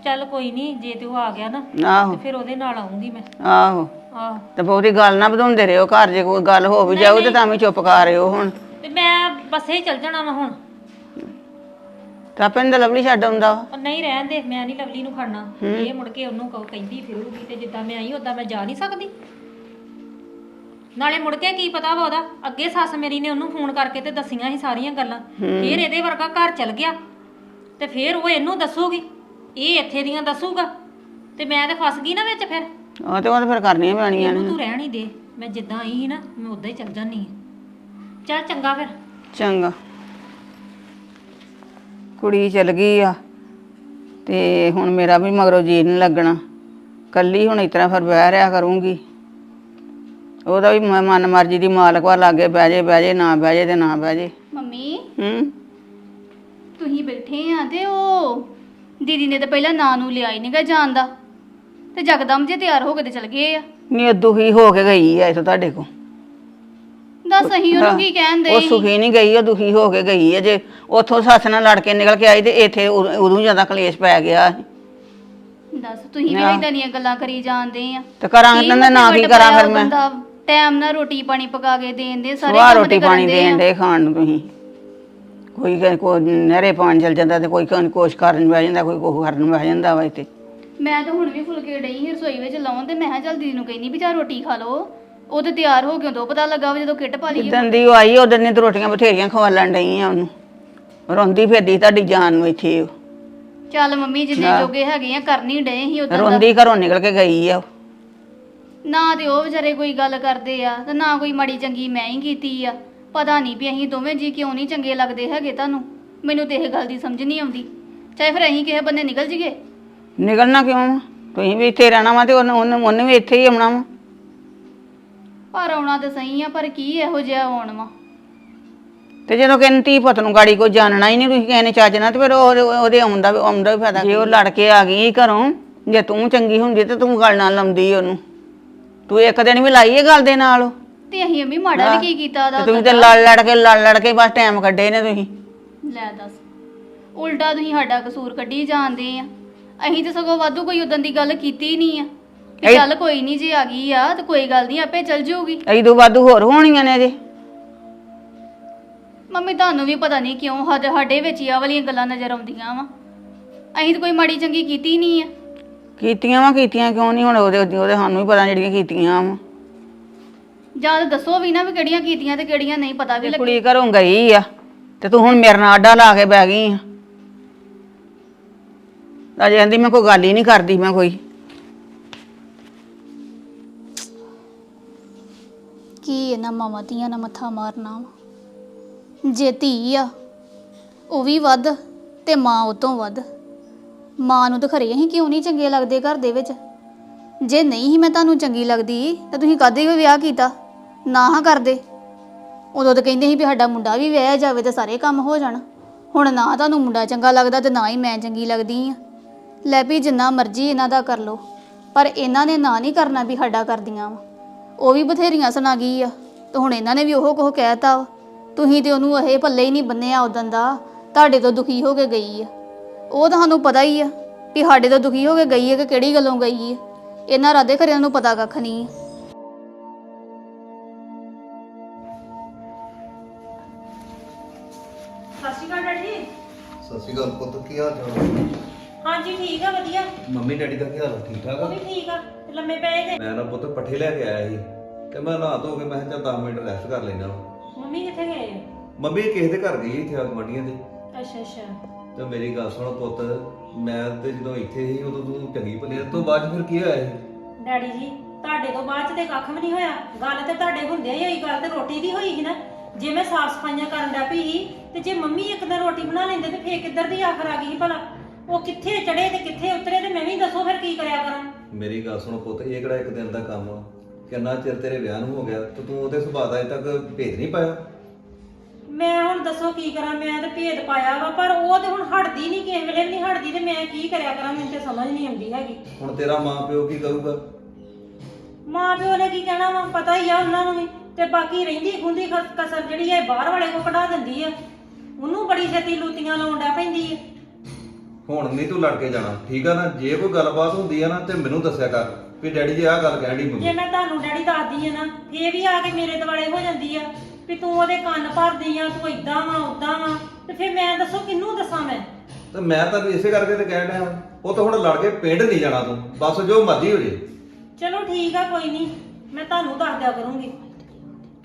ਚੱਲ ਕੋਈ ਨਹੀਂ ਜੇ ਤੇ ਉਹ ਆ ਗਿਆ ਨਾ ਆਹੋ। ਤੇ ਫਿਰ ਉਹਦੇ ਨਾਲ ਆਉਂਗੀ ਮੈਂ। ਆਹੋ। ਆਹ। ਤੇ ਬਹੁਤੀ ਗੱਲ ਨਾ ਵਧਾਉਂਦੇ ਰਹੋ ਘਰ ਜੇ ਕੋਈ ਗੱਲ ਹੋ ਵੀ ਜਾਊ ਤੇ ਤਾਂ ਵੀ ਚੁੱਪ ਕਰ ਰਿਓ ਹੁਣ। ਤੇ ਮੈਂ ਬੱਸੇ ਹੀ ਚੱਲ ਜਾਣਾ ਵਾ ਹੁਣ। ਤਾਂ ਪਿੰਡ ਲਵਲੀ ਛੱਡ ਆਉਂਦਾ ਵਾ। ਉਹ ਨਹੀਂ ਰਹਿਣ ਦੇ ਮੈਂ ਨਹੀਂ ਲਵਲੀ ਨੂੰ ਖੜਨਾ। ਇਹ ਮੁੜ ਕੇ ਉਹਨੂੰ ਕਹੋ ਕਹਿੰਦੀ ਫਿਰੂਗੀ ਤੇ ਜਿੱਦਾਂ ਮੈਂ ਆਈ ਉਦਾਂ ਮੈਂ ਜਾ ਨਹੀਂ ਸਕਦੀ। ਨਾਲੇ ਮੁੜ ਕੇ ਕੀ ਪਤਾ ਵਾ ਉਹਦਾ ਅੱਗੇ ਸੱਸ ਮੇਰੀ ਨੇ ਉਹਨੂੰ ਫੋਨ ਕਰਕੇ ਤੇ ਦੱਸੀਆਂ ਸੀ ਸਾਰੀਆਂ ਗੱਲਾਂ। ਫਿਰ ਇਹਦੇ ਵਰਗਾ ਘਰ ਚਲ ਗਿਆ। ਤੇ ਫਿਰ ਉਹ ਇਹਨੂੰ ਦੱਸੂਗੀ ਇਹ ਇੱਥੇ ਦੀਆਂ ਦੱਸੂਗਾ। ਤੇ ਮੈਂ ਤੇ ਫਸ ਗਈ ਨਾ ਵਿੱਚ ਫਿਰ। ਉਹ ਤੇ ਉਹ ਤਾਂ ਫਿਰ ਕਰਨੀਆਂ ਪੈਣੀਆਂ ਨੇ। ਇਹਨੂੰ ਤੂੰ ਰਹਿਣ ਹੀ ਦੇ। ਮੈਂ ਜਿੱਦਾਂ ਆਈ ਸੀ ਨਾ ਮੈਂ ਉਦਾਂ ਹੀ ਚੱਲ ਜਾਨੀ ਆ ਚੱਲ ਚੰਗਾ ਫਿਰ। ਚੰਗਾ। ਕੁੜੀ ਚਲ ਗਈ ਆ ਤੇ ਹੁਣ ਮੇਰਾ ਵੀ ਮਗਰੋਂ ਜੀ ਨਹੀਂ ਲੱਗਣਾ। ਕੱਲੀ ਹੁਣ ਇਸ ਤਰ੍ਹਾਂ ਫਿਰ ਬਹਿ ਰਿਆ ਕਰੂੰਗੀ। ਉਹਦਾ ਵੀ ਮ- ਮਨ ਮਰਜ਼ੀ ਦੀ ਮਾਲਕ ਵਾ ਲਾਗੇ ਬਹਿ ਜੇ ਬਹਿ ਜੇ ਨਾ ਬਹਿ ਜੇ ਤੇ ਨਾ ਬਹਿ ਜੇ। ਮੰਮੀ? ਹੂੰ? ਤੁਸੀਂ ਬੈਠੇ ਆ ਤੇ ਉਹ ਦੀਦੀ ਨੇ ਤਾਂ ਪਹਿਲਾਂ ਨਾਂ ਨੂੰ ਲਿਆ ਹੀ ਨਹੀਂਗਾ ਜਾਣ ਦਾ। ਤੇ ਜਕਦਮ ਜੇ ਤਿਆਰ ਹੋ ਕੇ ਤੇ ਚਲ ਗਏ ਆ। ਨਹੀਂ ਉਹ ਦੁਖੀ ਹੋ ਕੇ ਗਈ ਐ ਇਥੋਂ ਤੁਹਾਡੇ ਕੋ ਦੱਸ ਅਸੀਂ ਉਹਨੂੰ ਕੀ ਕਹਿੰਦੇ ਉਹ ਸੁਖੀ ਨਹੀਂ ਗਈ ਉਹ ਦੁਖੀ ਹੋ ਕੇ ਗਈ ਹੈ ਜੇ। ਉੱਥੋਂ ਸੱਸ ਨਾਲ ਲੜ ਕੇ ਨਿਕਲ ਕੇ ਆਈ ਤੇ ਇੱਥੇ ਉਦੋਂ ਉਦੋਂ ਜ਼ਿਆਦਾ ਕਲੇਸ਼ ਪੈ ਗਿਆ। ਦੱਸ ਤੁਸੀਂ ਵੀ ਇਦਾਂ ਦੀਆਂ ਗੱਲਾਂ ਕਰੀ ਜਾਂਦੇ ਆ। ਤੇ ਕਰਾਂਗੇ ਤਾਂ ਨਾ ਕੀ ਕਰਾਂ ਫਿਰ ਮੈਂ? ਟਾਈਮ ਨਾਲ ਰੋਟੀ ਪਾਣੀ ਪਕਾ ਕੇ ਦੇਣ ਦੇ ਸਾਰੇ ਸਵਾਹ ਕੰਮ ਰੋਟੀ ਪਾਣੀ ਦੇਣ ਦੇ ਖਾਣ ਨੂੰ ਤੁਸੀਂ। ਕੋਈ ਕਹਿ- ਕੋਈ ਨਹਿਰੇ ਪਾਣ ਚਲ ਜਾਂਦਾ ਤੇ ਕੋਈ ਕੋਈ ਕੋਸ਼ ਕਰਨ ਬਹਿ ਜਾਂਦਾ ਕੋਈ ਕੋਹ ਕਰਨ ਬਹਿ ਜਾਂਦਾ ਵਾ ਇੱਥੇ। ਮੈਂ ਤਾਂ ਹੁਣ ਵੀ ਫੁਲਕੇ ਡਈ ਸੀ ਰਸੋਈ ਵਿੱਚ ਲਾਉਣ ਤੇ ਮੈਂ ਕਿਹਾ ਚੱਲ ਦੀਦੀ ਨੂੰ ਕਹਿੰਦੀ ਵੀ ਚਾਹ ਰੋਟੀ ਖਾ ਲਓ। ਉਹ ਤੇ ਤਿਆਰ ਹੋ ਕੇ ਉਦੋਂ ਪਤਾ ਲੱਗਾ ਵਾ ਜਦੋਂ ਕਿੱਟ ਪਾ ਲਈ ਜਿੱਦਣ ਦੀ ਉਹ ਆਈ ਦੀਆਂ ਤਾਂ ਰੋਟੀਆਂ ਬਥੇਰੀਆਂ ਖਵਾਲਣ ਡਈ ਆ ਉਹਨੂੰ। ਰੋਂਦੀ ਫਿਰਦੀ ਤੁਹਾਡੀ ਜਾਨ ਨੂੰ ਇੱਥੇ ਉਹ। ਚੱਲ ਮੰਮੀ ਜਿੰਨੇ ਜੋਗੇ ਹੈਗੇ ਆ ਕਰਨੀ ਡਏ ਸੀ ਉਦੋਂ ਰੋਂਦੀ ਘਰੋਂ ਨਿਕਲ ਕੇ ਗਈ ਆ ਉਹ। ਨਾ ਤੇ ਉਹ ਵਿਚਾਰੇ ਕੋਈ ਗੱਲ ਕਰਦੇ ਆ ਤੇ ਨਾ ਕੋਈ ਮਾੜੀ ਚੰਗੀ ਮੈਂ ਹੀ ਕੀਤੀ ਆ। ਪਤਾ ਨਹੀਂ ਵੀ ਅਸੀਂ ਦੋਵੇਂ ਜੀ ਕਿਉਂ ਨਹੀਂ ਚੰਗੇ ਲੱਗਦੇ ਹੈਗੇ ਤੁਹਾਨੂੰ। ਮੈਨੂੰ ਤੇ ਇਹ ਗੱਲ ਦੀ ਸਮਝ ਨਹੀਂ ਆਉਂਦੀ। ਚਾਹੇ ਫਿਰ ਅਸੀਂ ਕਿਸੇ ਬੰਨੇ ਨਿਕਲ ਜੀਏ। ਨਿਕਲਣਾ ਕਿਉਂ ਵਾ? ਤੁਸੀਂ ਵੀ ਇੱਥੇ ਰਹਿਣਾ ਵਾ ਤੇ ਉਹਨੇ ਉਹਨੇ ਉਹਨੇ ਵੀ ਇੱਥੇ ਹੀ ਆਉਣਾ ਵਾ। ਪਰ ਆਉਣਾ ਤੇ ਸਹੀ ਆ ਪਰ ਕੀ ਇਹੋ ਜਿਹਾ ਆਉਣ ਵਾ? ਤੇ ਜਦੋਂ ਕਹਿੰਦੀ ਧੀ ਪੁੱਤ ਨੂੰ ਗਾੜੀ ਕੋਈ ਜਾਣਨਾ ਹੀ ਨਹੀਂ ਤੁਸੀਂ ਕਹਿੰਦੇ ਚੱਜਣਾ ਤੇ ਫਿਰ ਉਹ- ਉਹਦੇ ਆਉਂਦਾ ਵੀ ਆਉਂਦਾ ਵੀ ਫਾਇਦਾ ਜੇ ਉਹ ਲੜ ਕੇ ਆ ਗਈ ਘਰੋਂ ਜੇ ਤੂੰ ਚੰਗੀ ਹੁੰਦੀ ਤੇ ਤੂੰ ਗੱਲ ਨਾਲ ਲਾਉਂਦੀ ਉਹਨੂੰ। ਤੂੰ ਇੱਕ ਦਿਨ ਵੀ ਲਾਈ ਇਹ ਗੱਲ ਦੇ ਨਾਲ? ਉਹ। ਤੇ ਅਸੀਂ ਅੰਮੀ ਮਾੜਾ ਵੀ ਕੀ ਕੀਤਾ ਤੇ ਦਾ ਤੁਸੀਂ ਤੇ ਲੜ ਲੜ ਕੇ ਲੜ ਲੜ ਕੇ ਬਸ ਟਾਈਮ ਕੱਢੇ ਨੇ ਤੁਸੀਂ। ਲੈ ਦੱਸ। ਉਲਟਾ ਤੁਸੀਂ ਸਾਡਾ ਕਸੂਰ ਕੱਢੀ ਜਾਂਦੇ ਆ। ਅਸੀਂ ਤੇ ਸਗੋਂ ਵਾਧੂ ਕੋਈ ਉਦੋਂ ਦੀ ਗੱਲ ਕੀਤੀ ਨਹੀਂ ਆ। ਕਿ ਚੱਲ ਕੋਈ ਨਹੀਂ ਜੇ ਆ ਗਈ ਆ ਤੇ ਕੋਈ ਗੱਲ ਨਹੀਂ ਆਪੇ ਚੱਲ ਜਾਊਗੀ ਐਦੋਂ ਵਾਧੂ ਹੋਰ ਹੋਣੀਆਂ ਨੇ ਅਜੇ। ਮੰਮੀ ਤੁਹਾਨੂੰ ਵੀ ਪਤਾ ਨਹੀਂ ਕਿਉਂ ਸਾਡੇ ਸਾਡੇ ਵਿੱਚ ਹੀ ਆ ਵਾਲੀਆਂ ਗੱਲਾਂ ਨਜ਼ਰ ਆਉਂਦੀਆਂ ਵਾ। ਅਸੀਂ ਤਾਂ ਕੋਈ ਮਾੜੀ ਚੰਗੀ ਕੀਤੀ ਨਹੀਂ ਆ। ਕੀਤੀਆਂ ਵਾ ਕੀਤੀਆਂ ਕਿਉਂ ਨਹੀਂ ਹੁਣ ਉਹਦੇ ਉਹਦੇ ਸਾਨੂੰ ਵੀ ਪਤਾ ਜਿਹੜੀਆਂ ਕੀਤੀਆਂ ਵਾ। ਜਾਂ ਤਾਂ ਦੱਸੋ ਵੀ ਨਾ ਵੀ ਕਿਹੜੀਆਂ ਕੀਤੀਆਂ ਤੇ ਕਿਹੜੀਆਂ ਨਹੀਂ ਪਤਾ ਵੀ ਲੱਗੇ ਕੁੜੀ ਘਰੋਂ ਗਈ ਆ ਤੇ ਤੂੰ ਹੁਣ ਮੇਰੇ ਨਾਲ ਆਡਾ ਲਾ ਕੇ ਬਹਿ ਗਈ ਆ। ਅਜੇ ਕਹਿੰਦੀ ਮੈਂ ਕੋਈ ਗੱਲ ਹੀ ਨਹੀਂ ਕਰਦੀ ਮੈਂ ਕੋਈ ਕੀ ਇਹਨਾਂ ਮਾਵਾਂ ਧੀਆਂ ਨਾਲ ਮੱਥਾ ਮਾਰਨਾ ਵਾ? ਜੇ ਧੀ ਆ, ਉਹ ਵੀ ਵੱਧ ਤੇ ਮਾਂ ਉਹ ਤੋਂ ਵੱਧ। ਮਾਂ ਨੂੰ ਤਾਂ ਖਰੇ ਅਸੀਂ ਕਿਉਂ ਨਹੀਂ ਚੰਗੇ ਲੱਗਦੇ ਘਰ ਦੇ ਵਿੱਚ? ਜੇ ਨਹੀਂ ਹੀ ਮੈਂ ਤੁਹਾਨੂੰ ਚੰਗੀ ਲੱਗਦੀ, ਤਾਂ ਤੁਸੀਂ ਕਦੇ ਵੀ ਵਿਆਹ ਕੀਤਾ? ਨਾ ਹਾਂ ਕਰਦੇ। ਉਦੋਂ ਤਾਂ ਕਹਿੰਦੇ ਸੀ ਵੀ ਸਾਡਾ ਮੁੰਡਾ ਵੀ ਵਿਆਹਿਆ ਜਾਵੇ ਤਾਂ ਸਾਰੇ ਕੰਮ ਹੋ ਜਾਣ। ਹੁਣ ਨਾ ਤੁਹਾਨੂੰ ਮੁੰਡਾ ਚੰਗਾ ਲੱਗਦਾ ਤੇ ਨਾ ਹੀ ਮੈਂ ਚੰਗੀ ਲੱਗਦੀ ਆ। ਲੈ ਵੀ ਜਿੰਨਾ ਮਰਜ਼ੀ ਇਹਨਾਂ ਦਾ ਕਰ ਲੋ ਪਰ ਇਹਨਾਂ ਨੇ ਨਾ ਨਹੀਂ ਕਰਨਾ ਵੀ ਸਾਡਾ ਕਰਦੀਆਂ ਵਾ। ਉਹ ਵੀ ਬਥੇਰੀਆਂ ਸੁਣਾ ਗਈ ਆ। ਤੇ ਹੁਣ ਇਹਨਾਂ ਨੇ ਵੀ ਉਹ ਕੁਝ ਕਹਿਤਾ ਵਾ। ਤੁਸੀਂ ਤੇ ਉਹਨੂੰ ਇਹ ਪੱਲੇ ਹੀ ਨਹੀਂ ਬੰਨਿਆ ਉਦੋਂ ਦਾ। ਤੁਹਾਡੇ ਤੋਂ ਦੁਖੀ ਹੋ ਕੇ ਗਈ ਆ। ਉਹ ਤੁਹਾਨੂੰ ਪਤਾ ਹੀ ਆ ਵੀ ਸਾਡੇ ਤੋਂ ਦੁਖੀ ਹੋ ਕੇ ਗਈ ਹੈ ਕਿ ਕਿਹੜੀ ਗੱਲੋਂ ਗਈ ਹੈ ਇਹਨਾਂ ਰਾਦੇ ਘਰਿਆਂ ਨੂੰ ਪਤਾ ਕੱਖ ਨਹੀਂ ਹੈ ਸਤਿ ਸ਼੍ਰੀ ਅਕਾਲ ਪੁੱਤ ਕੀ ਹਾਲ ਚਾਲ ਹਾਂਜੀ ਠੀਕ ਆ ਵਧੀਆ। ਮੰਮੀ ਡੈਡੀ ਦਾ ਕੀ ਹਾਲ ਆ? ਠੀਕ ਠਾਕ ਆ? ਵੀ ਠੀਕ ਆ। ਲੰਮੇ ਪਏ ਗਏ ਮੈਂ ਨਾ ਪੁੱਤ ਪੱਠੇ ਲੈ ਕੇ ਆਇਆ ਸੀ। ਤੇ ਮੈਂ ਨਹਾ ਧੋ ਕੇ ਮੈਂ ਕਿਹਾ ਚੱਲ 10 ਮਿੰਟ ਰੈਸਟ ਕਰ ਲੈਣਾ ਮੰਮੀ ਕਿੱਥੇ ਗਏ ਆ? ਮੰਮੀ ਕਿਸੇ ਦੇ ਘਰ ਗਈ ਇੱਥੇ ਗਵਾਂਢੀਆਂ ਦੇ ਅੱਛਾ ਅੱਛਾ। ਤੇ ਮੇਰੀ ਗੱਲ ਸੁਣ ਪੁੱਤ ਮੈਂ ਤੇ ਜਦੋਂ ਇੱਥੇ ਸੀ ਉਦੋਂ ਤੂੰ ਚੰਗੀ ਭਲੀ ਤੋਂ ਬਾਅਦ 'ਚ ਫਿਰ ਕੀ ਹੋਇਆ ਸੀ? ਡੈਡੀ ਜੀ ਤੁਹਾਡੇ ਤੋਂ ਬਾਅਦ ਚ ਤੇ ਕੱਖ ਵੀ ਨਹੀਂ ਹੋਇਆ। ਗੱਲ ਤੇ ਤੁਹਾਡੇ ਹੁੰਦਿਆਂ ਹੀ ਹੋਈ ਗੱਲ ਤੇ ਰੋਟੀ ਦੀ ਹੋਈ ਸੀ ਨਾ। ਜੇ ਮੈਂ ਸਾਫ਼ ਸਫਾਈਆਂ ਕਰਨ ਦਾ ਪਈ ਸੀ ਤੇ ਜੇ ਮੰਮੀ ਇੱਕ ਦਿਨ ਰੋਟੀ ਬਣਾ ਲੈਂਦੇ ਤੇ ਫੇਰ ਕਿੱਧਰ ਦੀ ਆਖਰ ਆ ਗਈ ਸੀ ਭਲਾ? ਉਹ ਕਿੱਥੇ ਚੜੇ ਤੇ ਕਿੱਥੇ ਉਤਰੇ ਤੇ ਮੈਂ ਵੀ ਦੱਸੋ ਫਿਰ ਕੀ ਕਰਿਆ ਕਰਾਂ? ਮੇਰੀ ਗੱਲ ਸੁਣ ਪੁੱਤ ਇਹ ਕਿਹੜਾ ਇੱਕ ਦਿਨ ਦਾ ਕੰਮ ਆ? ਕਿੰਨਾ ਚਿਰ ਤੇਰੇ ਵਿਆਹ ਨੂੰ ਹੋ ਗਿਆ ਤੇ ਤੂੰ ਉਹਦੇ ਸੁਭਾਅ ਦਾ ਅਜੇ ਤੱਕ ਭੇਦ ਨਹੀਂ ਪਾਇਆ? ਮੈਂ ਹੁਣ ਦੱਸੋ ਕੀ ਕਰਾਂ ਮੈਂ ਤੇ ਭੇਦ ਪਾਇਆ ਵਾ ਪਰ ਉਹ ਤੇ ਹੁਣ ਹਟਦੀ ਨਹੀਂ ਕਿਸੇ ਵੇਲੇ ਵੀ ਨਹੀਂ ਹਟਦੀ ਤੇ ਮੈਂ ਕੀ ਕਰਿਆ ਕਰਾਂ ਮੈਨੂੰ ਤੇ ਸਮਝ ਨਹੀਂ ਆਉਂਦੀ ਹੈਗੀ। ਹੁਣ ਤੇਰਾ ਮਾਂ ਪਿਓ ਕੀ ਕਰੂਗਾ? ਮਾਂ ਪਿਓ ਨੇ ਕੀ ਕਹਿਣਾ ਵਾ ਪਤਾ ਹੀ ਆ ਉਹਨਾਂ ਨੂੰ ਵੀ ਤੇ ਬਾਕੀ ਰਹਿੰਦੀ ਖੁੰਦੀ ਖਸ- ਕਸਰ ਜਿਹੜੀ ਹੈ ਬਾਹਰ ਵਾਲੇ ਕੋ ਕਢਾ ਦਿੰਦੀ ਆ। ਉਹਨੂੰ ਬੜੀ ਛੇਤੀ ਲੂਤੀਆਂ ਲਾਉਣ ਡੈ ਪੈਂਦੀ ਆ। ਹੁਣ ਨਹੀਂ ਤੂੰ ਲੜ ਕੇ ਜਾਣਾ ਠੀਕ ਆ ਨਾ? ਜੇ ਕੋਈ ਗੱਲਬਾਤ ਹੁੰਦੀ ਆ ਨਾ ਤੇ ਮੈਨੂੰ ਦੱਸਿਆ ਕਰ ਵੀ ਡੈਡੀ ਜੀ ਆਹ ਗੱਲ ਕਹਿਣ ਮੰਮੀ। ਜੇ ਮੈਂ ਤੁਹਾਨੂੰ ਡੈਡੀ ਦੱਸਦੀ ਆ ਨਾ ਫੇਰ ਵੀ ਆ ਕੇ ਮੇਰੇ ਦੁਆਲੇ ਹੋ ਜਾਂਦੀ ਆ ਵੀ ਤੂੰ ਉਹਦੇ ਕੰਨ ਭਰਦੀ ਆ ਤੂੰ ਇਦਾਂ ਵਾ ਉਦਾਂ ਵਾ ਤੇ ਫੇਰ ਮੈਂ ਦੱਸੋ ਕਿਹਨੂੰ ਦੱਸਾਂ ਮੈਂ? ਤੇ ਮੈਂ ਤਾਂ ਇਸੇ ਕਰਕੇ ਤੇ ਕਹਿਣ ਡਿਆ ਉਹ ਤਾਂ ਹੁਣ ਲੜ ਕੇ ਪਿੰਡ ਨਹੀਂ ਜਾਣਾ ਤੂੰ ਬਸ ਜੋ ਮਰਜ਼ੀ ਹੋ ਜੇ। ਚਲੋ ਠੀਕ ਆ ਕੋਈ ਨਹੀਂ ਮੈਂ ਤੁਹਾਨੂੰ ਦੱਸ ਦਿਆ ਕਰੂੰਗੀ।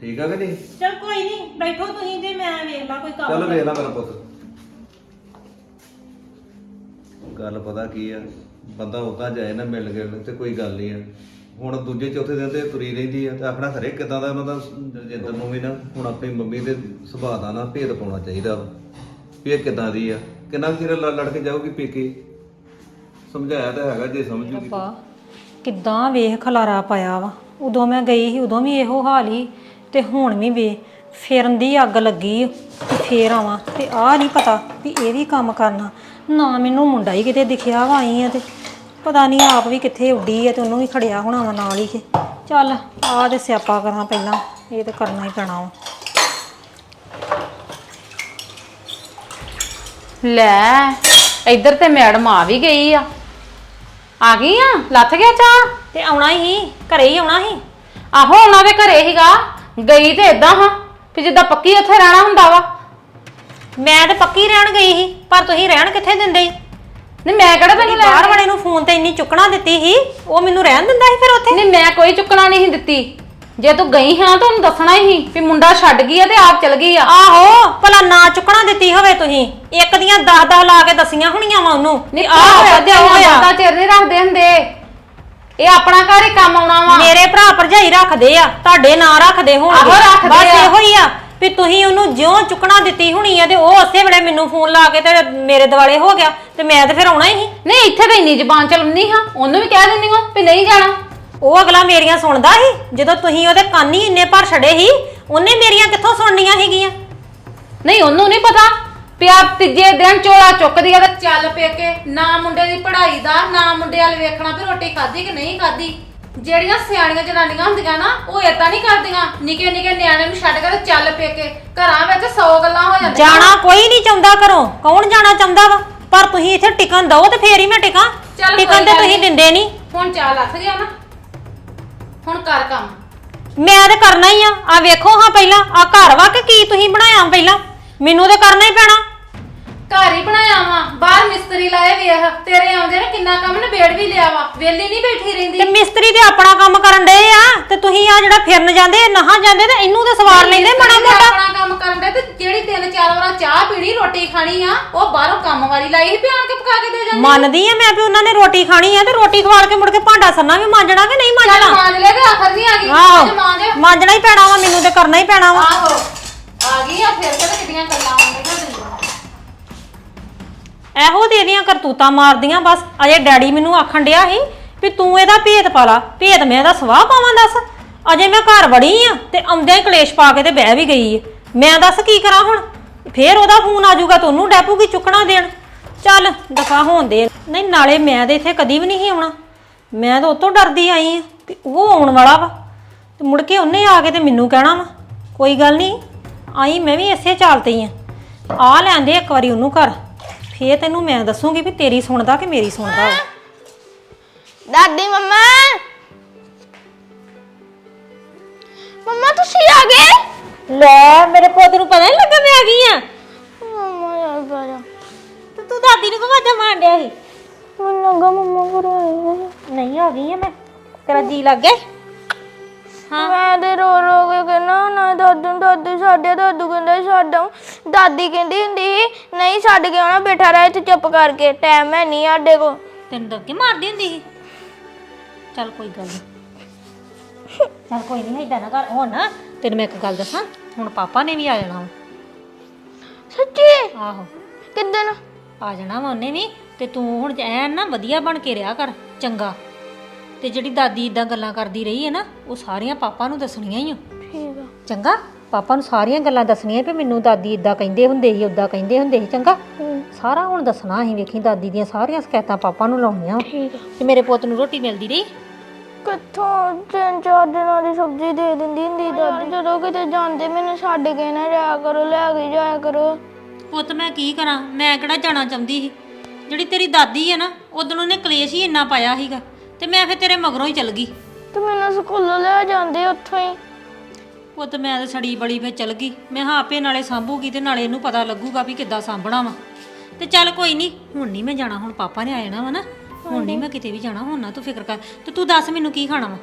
ਠੀਕ ਆ ਕਿ ਨਹੀਂ? ਚਲ ਕੋਈ ਨਹੀਂ ਬੈਠੋ ਤੁਸੀਂ ਤੇ ਮੈਂ ਵੇਖ ਲਾ ਕੋਈ ਕੰਮ ਚੱਲ ਵੇਖ ਲੈ ਮੇਰਾ ਪੁੱਤ। ਗੱਲ ਪਤਾ ਕੀ ਆ? ਬੰਦਾ ਉਦਾਂ ਜਾਏ ਨਾ ਮਿਲ ਗਿਲ ਤੇ ਕੋਈ ਗੱਲ ਨਹੀਂ ਆ। ਹੁਣ ਦੂਜੇ ਚੌਥੇ ਦਿਨ ਤੇ ਤੁਰੀ ਰਹਿੰਦੀ ਆ ਤੇ ਆਖਣਾ ਖਰੇ ਕਿਦਾਂ ਦਾ ਉਹਨਾਂ ਦਾ ਰਜਿੰਦਰ ਨੂੰ ਵੀ ਨਾ, ਹੁਣ ਆਪਣੀ ਮੰਮੀ ਦੇ ਸੁਭਾਅ ਦਾ ਨਾ ਭੇਦ ਪਾਉਣਾ ਚਾਹੀਦਾ ਵਾ, ਵੀ ਇਹ ਕਿਦਾਂ ਦੀ ਆ। ਕਿੰਨਾ ਕੁ ਲੜ ਕੇ ਜਾਊਗੀ ਪੇਕੇ? ਸਮਝਾਇਆ ਤਾਂ ਹੈਗਾ ਜੇ ਸਮਝੂਗੀ ਪਾ ਕਿੱਦਾਂ ਵੇਖ ਖਲਾਰਾ ਪਾਇਆ ਵਾ। ਉਦੋਂ ਮੈਂ ਗਈ ਸੀ, ਉਦੋਂ ਵੀ ਇਹੋ ਹਾਲ ਹੀ ਤੇ ਹੁਣ ਵੀ ਵੇ, ਫੇਰਨ ਦੀ ਅੱਗ ਲੱਗੀ ਓ ਤੇ ਫੇਰ ਆਵਾਂ ਤੇ ਆਹ ਨਹੀਂ ਪਤਾ ਵੀ ਇਹ ਵੀ ਕੰਮ ਕਰਨਾ। ਨਾ ਮੈਨੂੰ ਮੁੰਡਾ ਹੀ ਕਿਤੇ ਦਿਖਿਆ ਵਾ ਆਈ ਆ ਤੇ ਪਤਾ ਨਹੀਂ ਆਪ ਵੀ ਕਿੱਥੇ ਉੱਡੀ ਆ ਤੇ ਉਹਨੂੰ ਵੀ ਖੜਿਆ ਹੋਣਾ ਵਾ ਨਾਲ ਹੀ ਕੇ। ਚੱਲ ਆਹ ਤੇ ਸਿਆਪਾ ਕਰਾਂ ਪਹਿਲਾਂ ਇਹ ਤੇ ਕਰਨਾ ਹੀ ਪੈਣਾ ਵਾ। ਲੈ ਇੱਧਰ ਤੇ ਮੈਡਮ ਆ ਵੀ ਗਈ ਆ। ਆ ਗਈ ਆ? ਲੱਥ ਗਿਆ ਚਾ ਤੇ ਆਉਣਾ ਹੀ ਘਰੇ ਹੀ ਆਉਣਾ ਸੀ ਆਹੋ ਉਹਨਾਂ ਦੇ ਘਰੇ ਹੀਗਾ। ਗਈ ਤੇ ਇਦਾਂ ਹਾਂ ਵੀ ਜਿੱਦਾਂ ਪੱਕੀ ਉੱਥੇ ਰਹਿਣਾ ਹੁੰਦਾ ਵਾ। ਮੈਂ ਤੇ ਪੱਕੀ ਰਹਿਣ ਗਈ ਸੀ ਪਰ ਤੁਸੀਂ ਰਹਿਣ ਕਿੱਥੇ ਦਿੰਦੇ ਸੀ? ਨਹੀਂ ਮੈਂ ਕਿਹੜਾ ਤੈਨੂੰ ਲੈ ਬਾਹਰ ਵਾਲੇ ਨੂੰ ਫੋਨ ਤੇ ਇੰਨੀ ਚੁੱਕਣਾ ਦਿੱਤੀ ਸੀ ਉਹ ਮੈਨੂੰ ਰਹਿਣ ਦਿੰਦਾ ਸੀ ਫਿਰ ਉੱਥੇ? ਨਹੀਂ ਮੈਂ ਕੋਈ ਚੁੱਕਣਾ ਨਹੀਂ ਸੀ ਦਿੱਤੀ। ਜੇ ਤੂੰ ਗਈ ਹਾਂ ਤਾਂ ਉਹਨੂੰ ਦੱਸਣਾ ਹੀ ਸੀ ਵੀ ਮੁੰਡਾ ਛੱਡ ਗਈ ਆ ਤੇ ਆਪ ਚਲ ਗਈ ਆ। ਆਹੋ ਭਲਾ ਨਾ ਚੁੱਕਣਾ ਦਿੱਤੀ ਹੋਵੇ ਤੁਸੀਂ। ਇੱਕ ਦੀਆਂ 10 10 ਲਾ ਕੇ ਦਸੀਆਂ ਹੋਣੀਆਂ ਵਾ ਉਹਨੂੰ ਨਹੀਂ ਆਹ ਆਹ ਹੋਇਆ ਤੇ ਉਹ ਹੋਇਆ? ਬਹੁਤਾ ਚਿਰ ਨਹੀਂ ਰੱਖਦੇ ਹੁੰਦੇ। ਇਹ ਆਪਣਾ ਘਰ ਹੀ ਕੰਮ ਆਉਣਾ ਵਾ। ਮੇਰੇ ਭਰਾ ਭਰਜਾਈ ਰੱਖਦੇ ਆ ਤੁਹਾਡੇ ਨਾਂ ਰੱਖਦੇ ਹੋਣਗੇ। ਆਹੋ, ਰੱਖਦੇ ਬਸ ਆ। ਇਹੋ ਹੀ ਆ। ਵੀ ਤੁਸੀਂ ਉਹਨੂੰ ਜਿਉਂ ਚੁੱਕਣਾ ਦਿੱਤੀ ਹੋਣੀ ਆ ਤੇ ਉਹ ਉਸੇ ਵੇਲੇ ਮੈਨੂੰ ਫੋਨ ਲਾ ਕੇ ਤੇ ਮੇਰੇ ਦਿਵਾਲੇ ਹੋ ਗਿਆ ਤੇ ਮੈਂ ਤੇ ਫਿਰ ਆਉਣਾ ਹੀ ਸੀ। ਨਹੀਂ ਇੱਥੇ ਤਾਂ ਇੰਨੀ ਜ਼ਬਾਨ ਚਲਾਉਂਦੀ ਹਾਂ। ਉਹਨੂੰ ਵੀ ਕਹਿ ਦਿੰਦੀ ਹਾਂ ਵੀ ਨਹੀਂ ਜਾਣਾ। ਉਹ ਅਗਲਾ ਮੇਰੀਆਂ ਸੁਣਦਾ ਸੀ। ਜਦੋਂ ਤੁਸੀਂ ਉਹਦੇ ਕੰਨ ਹੀ ਇੰਨੇ ਭਰ ਛੜੇ ਸੀ ਉਹਨੇ ਮੇਰੀਆਂ ਕਿੱਥੋਂ ਸੁਣਨੀਆਂ ਸੀਗੀਆਂ? ਨਹੀਂ ਉਹਨੂੰ ਨਹੀਂ ਪਤਾ ਪਿਆ ਤੀਜੇ ਦਿਨ ਚੋਲਾ ਚੁੱਕਦੀ ਆ ਤੇ ਚੱਲ ਪੇਕੇ ਨਾ ਮੁੰਡੇ ਦੀ ਪੜ੍ਹਾਈ ਦਾ ਨਾ ਮੁੰਡੇ ਵਾਲ ਵੇਖਣਾ ਵੀ ਰੋਟੀ ਖਾਧੀ ਕਿ ਨਹੀਂ ਖਾਧੀ। ਜਿਹੜੀਆਂ ਸਿਆਣੀਆਂ ਜਨਾਨੀਆਂ ਹੁੰਦੀਆਂ ਨਾ ਉਹ ਏਦਾਂ ਨਹੀਂ ਕਰਦੀਆਂ। ਨਿੱਕੇ ਨਿੱਕੇ ਨਿਆਣੇ ਨੂੰ ਛੱਡ ਕੇ ਤੇ ਚੱਲ ਪੇਕੇ। ਘਰਾਂ ਵਿੱਚ 100 ਗੱਲਾਂ ਹੋ ਜਾਂਦੀਆਂ। ਜਾਣਾ ਕੋਈ ਨਹੀਂ ਚਾਹੁੰਦਾ ਘਰੋਂ। ਕੌਣ ਜਾਣਾ ਚਾਹੁੰਦਾ ਵਾ? ਪਰ ਤੁਸੀਂ ਇੱਥੇ ਟਿਕਣ ਦਓ ਤੇ ਫੇਰ ਹੀ ਮੈਂ ਟਿਕਾਂ। ਚੱਲ ਟਿਕਣ ਤੇ ਗੱਲ ਤੁਸੀਂ ਨੀ। ਦਿੰਦੇ ਨਹੀਂ। ਹੁਣ ਚਾਲ ਲੱਥ ਗਿਆ ਨਾ। ਹੁਣ ਕਰ ਕੰਮ। ਮੈਂ ਤੇ ਕਰਨਾ ਹੀ ਆ। ਆ ਵੇਖੋ ਹਾਂ ਪਹਿਲਾਂ। ਆ ਘਰ ਵਾ ਕਿ ਕੀ ਤੁਸੀਂ ਬਣਾਇਆ ਪਹਿਲਾਂ? ਮੈਨੂੰ ਤੇ ਕਰਨਾ ਹੀ ਪੈਣਾ। ਘਰ ਹੀ ਬਣਾਇਆ ਵਾ ਬਾਹਰ ਮਿਸਤਰੀ ਲਾਏ ਵੇਖ ਤੇਰੇ ਆਉਂਦੇ ਨੇ ਕਿੰਨਾ ਕੰਮ ਨਿਬੇੜ ਵੀ ਲਿਆ ਵਾ ਵੇਲੀ ਨਹੀਂ ਬੈਠੀ ਰਹਿੰਦੀ। ਤੇ ਮਿਸਤਰੀ ਤੇ ਆਪਣਾ ਕੰਮ ਕਰਨ ਡਏ ਆ ਤੇ ਤੁਸੀਂ ਆ ਜਿਹੜਾ ਫਿਰਨ ਜਾਂਦੇ ਨਹਾ ਜਾਂਦੇ ਤੇ ਇਹਨੂੰ ਤੇ ਸਵਾਰ ਲੈਂਦੇ ਮਾੜਾ ਮਿਸਤਰੀ ਮੋਟਾ। ਆਪਣਾ ਕੰਮ ਕਰਨ ਦੇ ਤੇ ਜਿਹੜੀ ਤਿੰਨ ਚਾਰ ਵਾਰਾਂ ਚਾਹ ਪੀਣੀ ਰੋਟੀ ਖਾਣੀ ਆ ਉਹ ਬਾਹਰੋਂ ਕੰਮ ਵਾਲੀ ਲਾਈ ਸੀ ਪਿਆਣ ਕੇ ਪਕਾ ਕੇ ਦੇ ਜਾਂਦੀ। ਮੰਨਦੀ ਆ ਮੈਂ ਵੀ ਉਹਨਾਂ ਨੇ ਰੋਟੀ ਖਾਣੀ ਆ ਤੇ ਰੋਟੀ ਖਵਾਲ ਕੇ ਮੁੜ ਕੇ ਭਾਂਡਾ ਸੰਨਾ ਵੀ ਮਾਂਜਣਾ ਕਿ ਨਹੀਂ ਚੱਲ ਮਾਂਜਣਾ ਮਾਂਜ ਲੈ ਤੇ ਆਖਰ ਨਹੀਂ ਆ ਗਈ ਆਹੋ ਮਾਂਜ। ਮਾਂਜਣਾ ਹੀ ਪੈਣਾ ਵਾ ਮੈਨੂੰ ਤੇ ਕਰਨਾ ਹੀ ਪੈਣਾ ਵਾ। ਆਹੋ ਆ ਗਈ ਆ ਫਿਰ ਤੇ ਕਿੱਡੀਆਂ ਗੱਲਾਂ ਇਹੋ ਤੇ ਇਹਦੀਆਂ ਕਰਤੂਤਾਂ ਮਾਰਦੀਆਂ ਬਸ। ਅਜੇ ਡੈਡੀ ਮੈਨੂੰ ਆਖਣ ਡਿਆ ਸੀ ਵੀ ਤੂੰ ਇਹਦਾ ਭੇਤ ਪਾ ਲਾ। ਭੇਤ ਮੈਂ ਇਹਦਾ ਸਵਾਹ ਪਾਵਾਂ ਦੱਸ। ਅਜੇ ਮੈਂ ਘਰ ਵੜੀ ਆ ਤੇ ਆਉਂਦਿਆਂ ਹੀ ਕਲੇਸ਼ ਪਾ ਕੇ ਤੇ ਬਹਿ ਵੀ ਗਈ ਏ। ਮੈਂ ਦੱਸ ਕੀ ਕਰਾਂ ਹੁਣ? ਫੇਰ ਉਹਦਾ ਫੋਨ ਆ ਜਾਊਗਾ ਤੁਹਾਨੂੰ ਡੈਪੂਗੀ ਚੁੱਕਣਾ ਦੇਣ। ਚੱਲ, ਦਫਾ ਹੋਣ ਦੇ। ਨਹੀਂ, ਨਾਲੇ ਮੈਂ ਤੇ ਇੱਥੇ ਕਦੀ ਵੀ ਨਹੀਂ ਸੀ ਆਉਣਾ। ਮੈਂ ਤਾਂ ਉਤੋਂ ਡਰਦੀ ਆਈ ਆ ਤੇ ਉਹ ਆਉਣ ਵਾਲਾ ਵਾ। ਤੇ ਮੁੜ ਕੇ ਉਹਨੇ ਆ ਕੇ ਤੇ ਮੈਨੂੰ ਕਹਿਣਾ ਵਾ। ਕੋਈ ਗੱਲ ਨਹੀਂ, ਆਈ ਮੈਂ ਵੀ ਇਸੇ ਚਾਲ ਤੇ ਹੀ ਆ। ਆ ਲੈਂਦੇ ਇੱਕ ਵਾਰੀ ਉਹਨੂੰ ਘਰ। ਫੇਰ ਤੈਨੂੰ ਮੈਂ ਦੱਸੂਗੀ ਵੀ ਤੇਰੀ ਸੁਣਦਾ ਕਿ ਮੇਰੀ ਸੁਣਦਾ ਵਾ। ਦਾਦੀ ਮੰਮਾ। ਮੰਮਾ ਤੁਸੀਂ ਆ ਗਏ? ਲੈ ਮੇਰੇ ਪੁੱਤ ਨੂੰ ਪਤਾ ਨਹੀਂ ਲੱਗਾ ਮੈਂ ਆ ਗਈ ਆ। ਮੰਮਾ ਯਾਰ ਬਾਰਾ। ਤੇ ਤੂੰ ਦਾਦੀ ਨੂੰ ਕਵਾਜਾ ਮਾਰ ਡਿਆ ਸੀ? ਮੈਨੂੰ ਲੱਗਾ ਮੰਮਾ ਘਰੋਂ ਆਏ ਨਹੀਂ ਆ ਗਈ ਆ ਮੈਂ। ਤੇਰਾ ਜੀ ਲੱਗ ਗਿਆ। ਮੈਂ ਤੇ ਰੋ ਰੋ ਕੇ ਕਹਿਣਾ ਨਾ ਦਾਦੂ ਦਾਦੀ ਸਾਡੇ ਦਾਦੂ ਕਹਿੰਦੇ ਛੱਡਾਂ ਦਾਦੀ ਕਹਿੰਦੀ ਹੁੰਦੀ ਸੀ ਨਹੀਂ ਛੱਡ ਕੇ ਆਉਣਾ ਬੈਠਾ ਰਹਿ ਇੱਥੇ ਚੁੱਪ ਕਰਕੇ ਟਾਈਮ ਹੈ ਨਹੀਂ ਸਾਡੇ ਕੋ ਤੈਨੂੰ ਦੱਗੇ ਮਾਰਦੀ ਹੁੰਦੀ ਸੀ। ਚੱਲ ਕੋਈ ਗੱਲ ਨਹੀਂ ਚੱਲ ਕੋਈ ਨਹੀਂ ਏਦਾਂ ਨਾ ਕਰ ਹੁਣ ਨਾ ਤੈਨੂੰ ਮੈਂ ਇੱਕ ਗੱਲ ਦੱਸਾਂ ਹੁਣ ਪਾਪਾ ਨੇ ਵੀ ਆ ਜਾਣਾ ਵਾ। ਸੱਚੀ? ਆਹੋ। ਕਿੱਦਣ? ਆ ਜਾਣਾ ਵਾ ਉਹਨੇ ਵੀ ਤੇ ਤੂੰ ਹੁਣ ਐਨ ਨਾ ਵਧੀਆ ਬਣ ਕੇ ਰਿਹਾ ਕਰ ਚੰਗਾ। ਤੇ ਜਿਹੜੀ ਦਾਦੀ ਇਦਾਂ ਗੱਲਾਂ ਕਰਦੀ ਰਹੀ ਹੈ ਨਾ ਉਹ ਸਾਰੀਆਂ ਪਾਪਾ ਨੂੰ ਦੱਸਣੀਆਂ ਹੀ ਆ। ਠੀਕ ਆ। ਚੰਗਾ ਪਾਪਾ ਨੂੰ ਸਾਰੀਆਂ ਗੱਲਾਂ ਦੱਸਣੀਆਂ ਵੀ ਮੈਨੂੰ ਦਾਦੀ ਇਦਾਂ ਕਹਿੰਦੇ ਹੁੰਦੇ ਸੀ ਉਦਾਂ ਕਹਿੰਦੇ ਹੁੰਦੇ ਸੀ ਚੰਗਾ। ਸਾਰਾ ਹੁਣ ਦੱਸਣਾ ਅਸੀਂ ਵੇਖੀ ਦਾਦੀ ਦੀਆਂ ਸਾਰੀਆਂ ਸ਼ਿਕਾਇਤਾਂ ਪਾਪਾ ਨੂੰ ਲਾਉਣੀਆਂ। ਵਾ। ਠੀਕ ਆ। ਤੇ ਮੇਰੇ ਪੁੱਤ ਨੂੰ ਰੋਟੀ ਮਿਲਦੀ ਰਹੀ? ਕਿੱਥੋਂ? ਤਿੰਨ ਚਾਰ ਦਿਨਾਂ ਦੀ ਸਬਜ਼ੀ ਦੇ ਦਿੰਦੀ ਹੁੰਦੀ ਦਾਦੀ। ਜਦੋਂ ਕਿਤੇ ਜਾਂਦੇ ਮੈਨੂੰ ਛੱਡ ਕੇ ਨਾ ਜਾਇਆ ਕਰੋ ਲੈ ਕੇ ਜਾਇਆ ਕਰੋ। ਪੁੱਤ ਮੈਂ ਕੀ ਕਰਾਂ? ਮੈਂ ਕਿਹੜਾ ਜਾਣਾ ਚਾਹੁੰਦੀ ਸੀ? ਜਿਹੜੀ ਤੇਰੀ ਦਾਦੀ ਹੈ ਨਾ ਉਦੋਂ ਉਹਨੇ ਕਲੇਸ਼ ਹੀ ਇੰਨਾ ਪਾਇਆ ਸੀਗਾ। ਤੇ ਮੈਂ ਫਿਰ ਤੇਰੇ ਮਗਰੋਂ ਹੀ ਚਲ ਗਈ। ਤੇ ਮੈਨੂੰ ਸਕੂਲੋਂ ਲੈ ਜਾਂਦੇ ਉੱਥੋਂ ਹੀ। ਪੁੱਤ ਮੈਂ ਤਾਂ ਸੜੀ ਬੜੀ ਫਿਰ ਚਲ ਗਈ। ਮੈਂ ਹਾਂ ਆਪੇ ਨਾਲੇ ਸਾਂਭੂਗੀ ਤੇ ਨਾਲੇ ਇਹਨੂੰ ਪਤਾ ਲੱਗੂਗਾ ਵੀ ਕਿੱਦਾਂ ਸਾਂਭਣਾ ਵਾ। ਤੇ ਚੱਲ ਕੋਈ ਨਹੀਂ ਹੁਣ ਨਹੀਂ ਮੈਂ ਜਾਣਾ ਹੁਣ ਪਾਪਾ ਨੇ ਆ ਜਾਣਾ ਵਾ ਨਾ। ਹੁਣ ਨਹੀਂ ਮੈਂ ਕਿਤੇ ਵੀ ਜਾਣਾ ਹੁਣ ਨਾ ਤੂੰ ਫਿਕਰ ਕਰ। ਤੇ ਤੂੰ ਦੱਸ ਮੈਨੂੰ ਕੀ ਖਾਣਾ ਵਾ?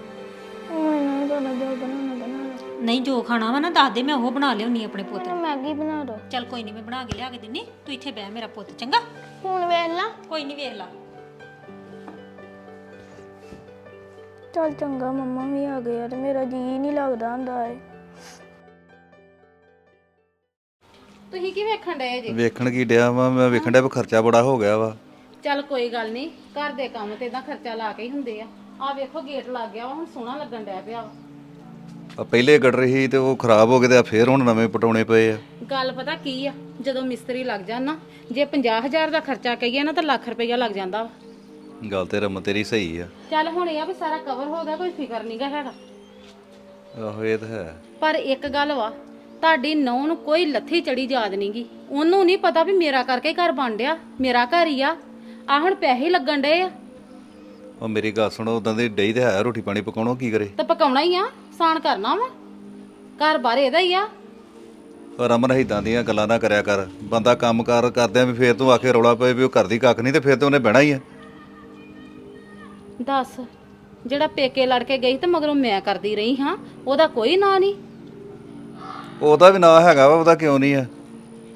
ਮੈਨੂੰ ਬਣਾਉਣਾ ਨਹੀਂ ਜੋ ਖਾਣਾ ਵਾ ਨਾ ਦੱਸ ਦੇ ਮੈਂ ਉਹ ਬਣਾ ਲਿਆਉਣੀ ਆਪਣੇ ਪੁੱਤ ਨੂੰ। ਮੈਗੀ ਬਣਾ ਦੋ। ਚੱਲ ਕੋਈ ਨਹੀਂ ਮੈਂ ਬਣਾ ਕੇ ਲਿਆ ਕੇ ਦਿੰਨੀ। ਤੂੰ ਇੱਥੇ ਬਹਿ ਮੇਰਾ ਪੁੱਤ ਚੰਗਾ? ਹੁਣ ਵੇਖ ਲਾ। ਕੋਈ ਨਹੀਂ ਵੇਖ ਲਾ। ਚੱਲ ਚੰਗਾ ਮੰਮਾ ਵੀ ਆ ਗਏ ਤੇ ਮੇਰਾ ਜੀ ਨਹੀਂ ਲੱਗਦਾ ਹੁੰਦਾ ਏ ਤੁਸੀਂ ਕੀ ਵੇਖਣ ਡਏ ਜੀ? ਵੇਖਣ ਕੀ ਡਿਆ ਵਾ? ਮੈਂ ਵੇਖਣ ਡਿਆ ਵੀ ਖਰਚਾ ਬੜਾ ਹੋ ਗਿਆ ਵਾ। ਚੱਲ ਕੋਈ ਗੱਲ ਨਹੀਂ ਘਰ ਦੇ ਕੰਮ ਤੇ ਇਦਾਂ ਖਰਚਾ ਲਾ ਕੇ ਹੀ ਹੁੰਦੇ ਆ। ਆ ਵੇਖੋ ਗੇਟ ਲੱਗ ਗਿਆ ਵਾ ਹੁਣ ਸੋਹਣਾ ਲੱਗਣ ਡਿਆ ਪਿਆ ਵਾ। ਆ ਪਹਿਲੇ ਗੱਡ ਰਹੀ ਤੇ ਉਹ ਖਰਾਬ ਹੋ ਗਏ ਤੇ ਆ ਫੇਰ ਹੁਣ ਨਵੇਂ ਪਟਾਉਣੇ ਪਏ ਆ। ਗੱਲ ਪਤਾ ਕੀ ਆ ਜਦੋਂ ਮਿਸਤਰੀ ਲੱਗ ਜਾਣ ਨਾ ਜੇ 50000 ਦਾ ਖਰਚਾ ਕਹੀਏ ਨਾ ਤਾਂ ਲੱਖ ਰੁਪਈਆ ਲੱਗ ਜਾਂਦਾ ਵਾ। ਗੱਲ ਤੇ ਰਮ ਤੇਰੀ ਸਹੀ ਆ। ਚੱਲ ਹੁਣ ਇਹ ਆ ਵੀ ਸਾਰਾ ਕਵਰ ਹੋ ਗਿਆ ਕੋਈ ਫਿਕਰ ਨਹੀਂਗਾ ਹੈਗਾ। ਆਹੋ ਇਹ ਤਾਂ ਹੈ। ਪਰ ਇੱਕ ਗੱਲ ਵਾ ਤੁਹਾਡੀ ਨੌਂ ਨੂੰ ਕੋਈ ਲੱਥੀ ਚੜੀ ਯਾਦ ਨਹੀਂਗੀ ਉਹਨੂੰ ਨਹੀਂ ਪਤਾ ਵੀ ਮੇਰਾ ਕਰਕੇ ਘਰ ਬਣ ਡਿਆ ਮੇਰਾ ਘਰ ਹੀ ਆ। ਆ ਹੁਣ ਪੈਸੇ ਲੱਗਣ ਡਏ ਆ। ਉਹ ਮੇਰੀ ਗੱਲ ਸੁਣੋ ਉਦਾਂ ਦੀ ਡਈ ਤੇ ਹੈ ਰੋਟੀ ਪਾਣੀ ਪਕਾਉਣੋ ਕੀ ਕਰੇ? ਤਾਂ ਪਕਾਉਣਾ ਹੀ ਆ ਸਾਨ ਕਰਨਾ ਵਾ। ਘਰ ਬਾਰੇ ਇਹਦਾ ਹੀ ਆ। ਪਰ ਰਮਨ ਇਦਾਂ ਦੀਆਂ ਗੱਲਾਂ ਨਾ ਕਰਿਆ ਕਰ। ਬੰਦਾ ਕੰਮਕਾਰ ਕਰਦਿਆਂ ਵੀ ਫੇਰ ਤੂੰ ਆਖੇ ਰੌਲਾ ਪਏ ਵੀ ਉਹ ਕਰਦੀ ਕੱਖ ਨਹੀਂ ਤੇ ਫੇਰ ਤੇ ਉਹਨੇ ਬਹਿਣਾ ਹੀ ਆ। ਦੱਸ ਜਿਹੜਾ ਪੇਕੇ ਲੜ ਕੇ ਗਈ ਤੇ ਮਗਰੋਂ ਮੈਂ ਕਰਦੀ ਰਹੀ ਹਾਂ ਉਹਦਾ ਕੋਈ ਨਾਂ ਨਹੀਂ। ਉਹਦਾ ਵੀ ਨਾਂ ਹੈਗਾ ਵਾ ਉਹਦਾ ਕਿਉਂ ਨਹੀਂ ਆ?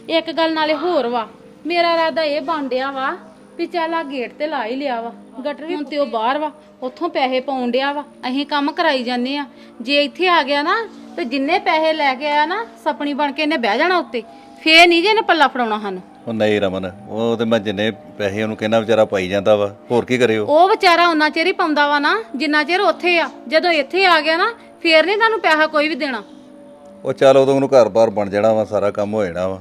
ਇੱਕ ਗੱਲ ਨਾਲੇ ਹੋਰ ਵਾ ਮੇਰਾ ਇਰਾਦਾ ਇਹ ਬਣ ਡਿਆ ਵਾ ਵੀ ਚੱਲ ਆ ਗੇਟ ਤੇ ਲਾ ਹੀ ਲਿਆ ਵਾ। ਗਟਰ ਵੀ ਹੁਣ ਤੇ ਉਹ ਬਾਹਰ ਵਾ ਉੱਥੋਂ ਪੈਸੇ ਪਾਉਣ ਡਿਆ ਵਾ। ਅਸੀਂ ਕੰਮ ਕਰਾਈ ਜਾਂਦੇ ਆ। ਜੇ ਇੱਥੇ ਆ ਗਿਆ ਨਾ ਤੇ ਜਿੰਨੇ ਪੈਸੇ ਲੈ ਕੇ ਆਇਆ ਨਾ ਸਪਣੀ ਬਣ ਕੇ ਇਹਨੇ ਬਹਿ ਜਾਣਾ ਉੱਤੇ। ਫੇਰ ਨਹੀਂ ਜੇ ਇਹਨੇ ਪੱਲਾ ਫੜਾਉਣਾ ਸਾਨੂੰ। ਉਹ ਨਹੀਂ ਰਮਨ ਉਹ ਤੇ ਮੈਂ ਜਿੰਨੇ ਪੈਸੇ ਉਹਨੂੰ ਕਹਿੰਦਾ ਵਿਚਾਰਾ ਪਾਈ ਜਾਂਦਾ ਵਾ ਹੋਰ ਕੀ ਕਰੇ ਉਹ ਉਹ ਵਿਚਾਰਾ ਉਹਨਾਂ ਚਿਰ ਹੀ ਪਾਉਂਦਾ ਵਾ ਨਾ ਜਿੰਨਾ ਚਿਰ ਉੱਥੇ ਆ ਜਦੋਂ ਇੱਥੇ ਆ ਗਿਆ ਨਾ ਫੇਰ ਨਹੀਂ ਤੁਹਾਨੂੰ ਪੈਸਾ ਕੋਈ ਵੀ ਦੇਣਾ। ਉਹ ਚੱਲ ਉਦੋਂ ਉਹਨੂੰ ਘਰ-ਬਾਰ ਬਣ ਜਾਣਾ ਵਾ ਸਾਰਾ ਕੰਮ ਹੋ ਜਾਣਾ ਵਾ।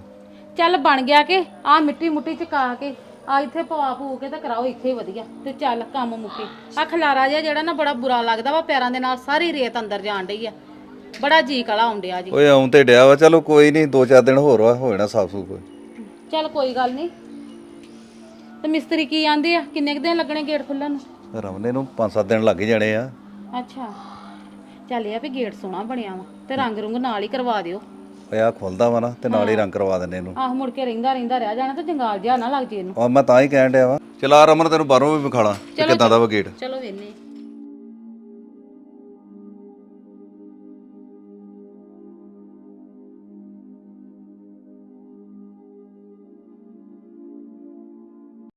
ਚੱਲ ਬਣ ਗਿਆ ਕਿ ਆ ਮਿੱਟੀ ਮੁੱਟੀ ਚਕਾ ਕੇ ਆ ਇੱਥੇ ਪਵਾ ਪੂ ਕੇ ਤੇ ਕਰਾਓ ਇੱਥੇ ਹੀ ਵਧੀਆ। ਤੇ ਚੱਲ ਕੰਮ ਮੁੱਕੇ। ਆ ਖਲਾਰਾ ਜਿਹਾ ਜਿਹੜਾ ਨਾ ਬੜਾ ਬੁਰਾ ਲੱਗਦਾ ਵਾ ਪੈਰਾਂ ਦੇ ਨਾਲ ਸਾਰੀ ਰੇਤ ਅੰਦਰ ਜਾਣ ਡਈ ਆ। ਬੜਾ ਜੀ ਕਲਾ ਆਉਂਦਿਆ ਜੀ। ਓਏ ਆਉਂ ਤੇ ਡਿਆ ਵਾ ਚਲੋ ਕੋਈ ਨਹੀਂ ਦੋ ਚਾਰ ਦਿਨ ਹੋਰ ਵਾ ਹੋ ਜਾਣਾ ਸਾਫ਼ ਸੂਫ ਚੱਲ ਕੋਈ ਗੱਲ ਨਹੀਂ। ਤੇ ਮਿਸਤਰੀ ਕੀ ਆਂਦੇ ਆ? ਕਿੰਨੇ ਕੁ ਦਿਨ ਲੱਗਣੇ ਗੇਟ ਖੁੱਲਣ ਨੂੰ? ਰਮਨੇ ਨੂੰ 5-7 ਦਿਨ ਲੱਗ ਹੀ ਜਾਣੇ ਆ। ਅੱਛਾ। ਚੱਲ ਇਹ ਆ ਵੀ ਗੇਟ ਸੋਹਣਾ ਬਣਿਆ ਵਾ ਤੇ ਰੰਗ ਰੁੰਗ ਨਾਲ ਹੀ ਕਰਵਾ ਦਿਓ। ਓਏ ਆ ਖੁੱਲਦਾ ਵਾ ਨਾ ਤੇ ਨਾਲ ਹੀ ਰੰਗ ਕਰਵਾ ਦਿੰਨੇ ਇਹਨੂੰ। ਆਹ ਮੁੜ ਕੇ ਰਹਿੰਦਾ ਰਹਿੰਦਾ ਰਹਿ ਜਾਣਾ ਤੇ ਜੰਗਾਲ ਜਿਹਾ ਨਾ ਲੱਗ ਜੇ ਇਹਨੂੰ। ਆ ਮੈਂ ਤਾਂ ਹੀ ਕਹਿਣ ਡਿਆ ਵਾ। ਚਲਾ ਰਮਨ ਤੈਨੂੰ ਬਾਹਰੋਂ ਵੀ ਵਿਖਾਲਾਂ ਕਿਦਾਂ ਦਾ ਵਾ ਗੇਟ। ਚਲੋ ਵੇਨੇ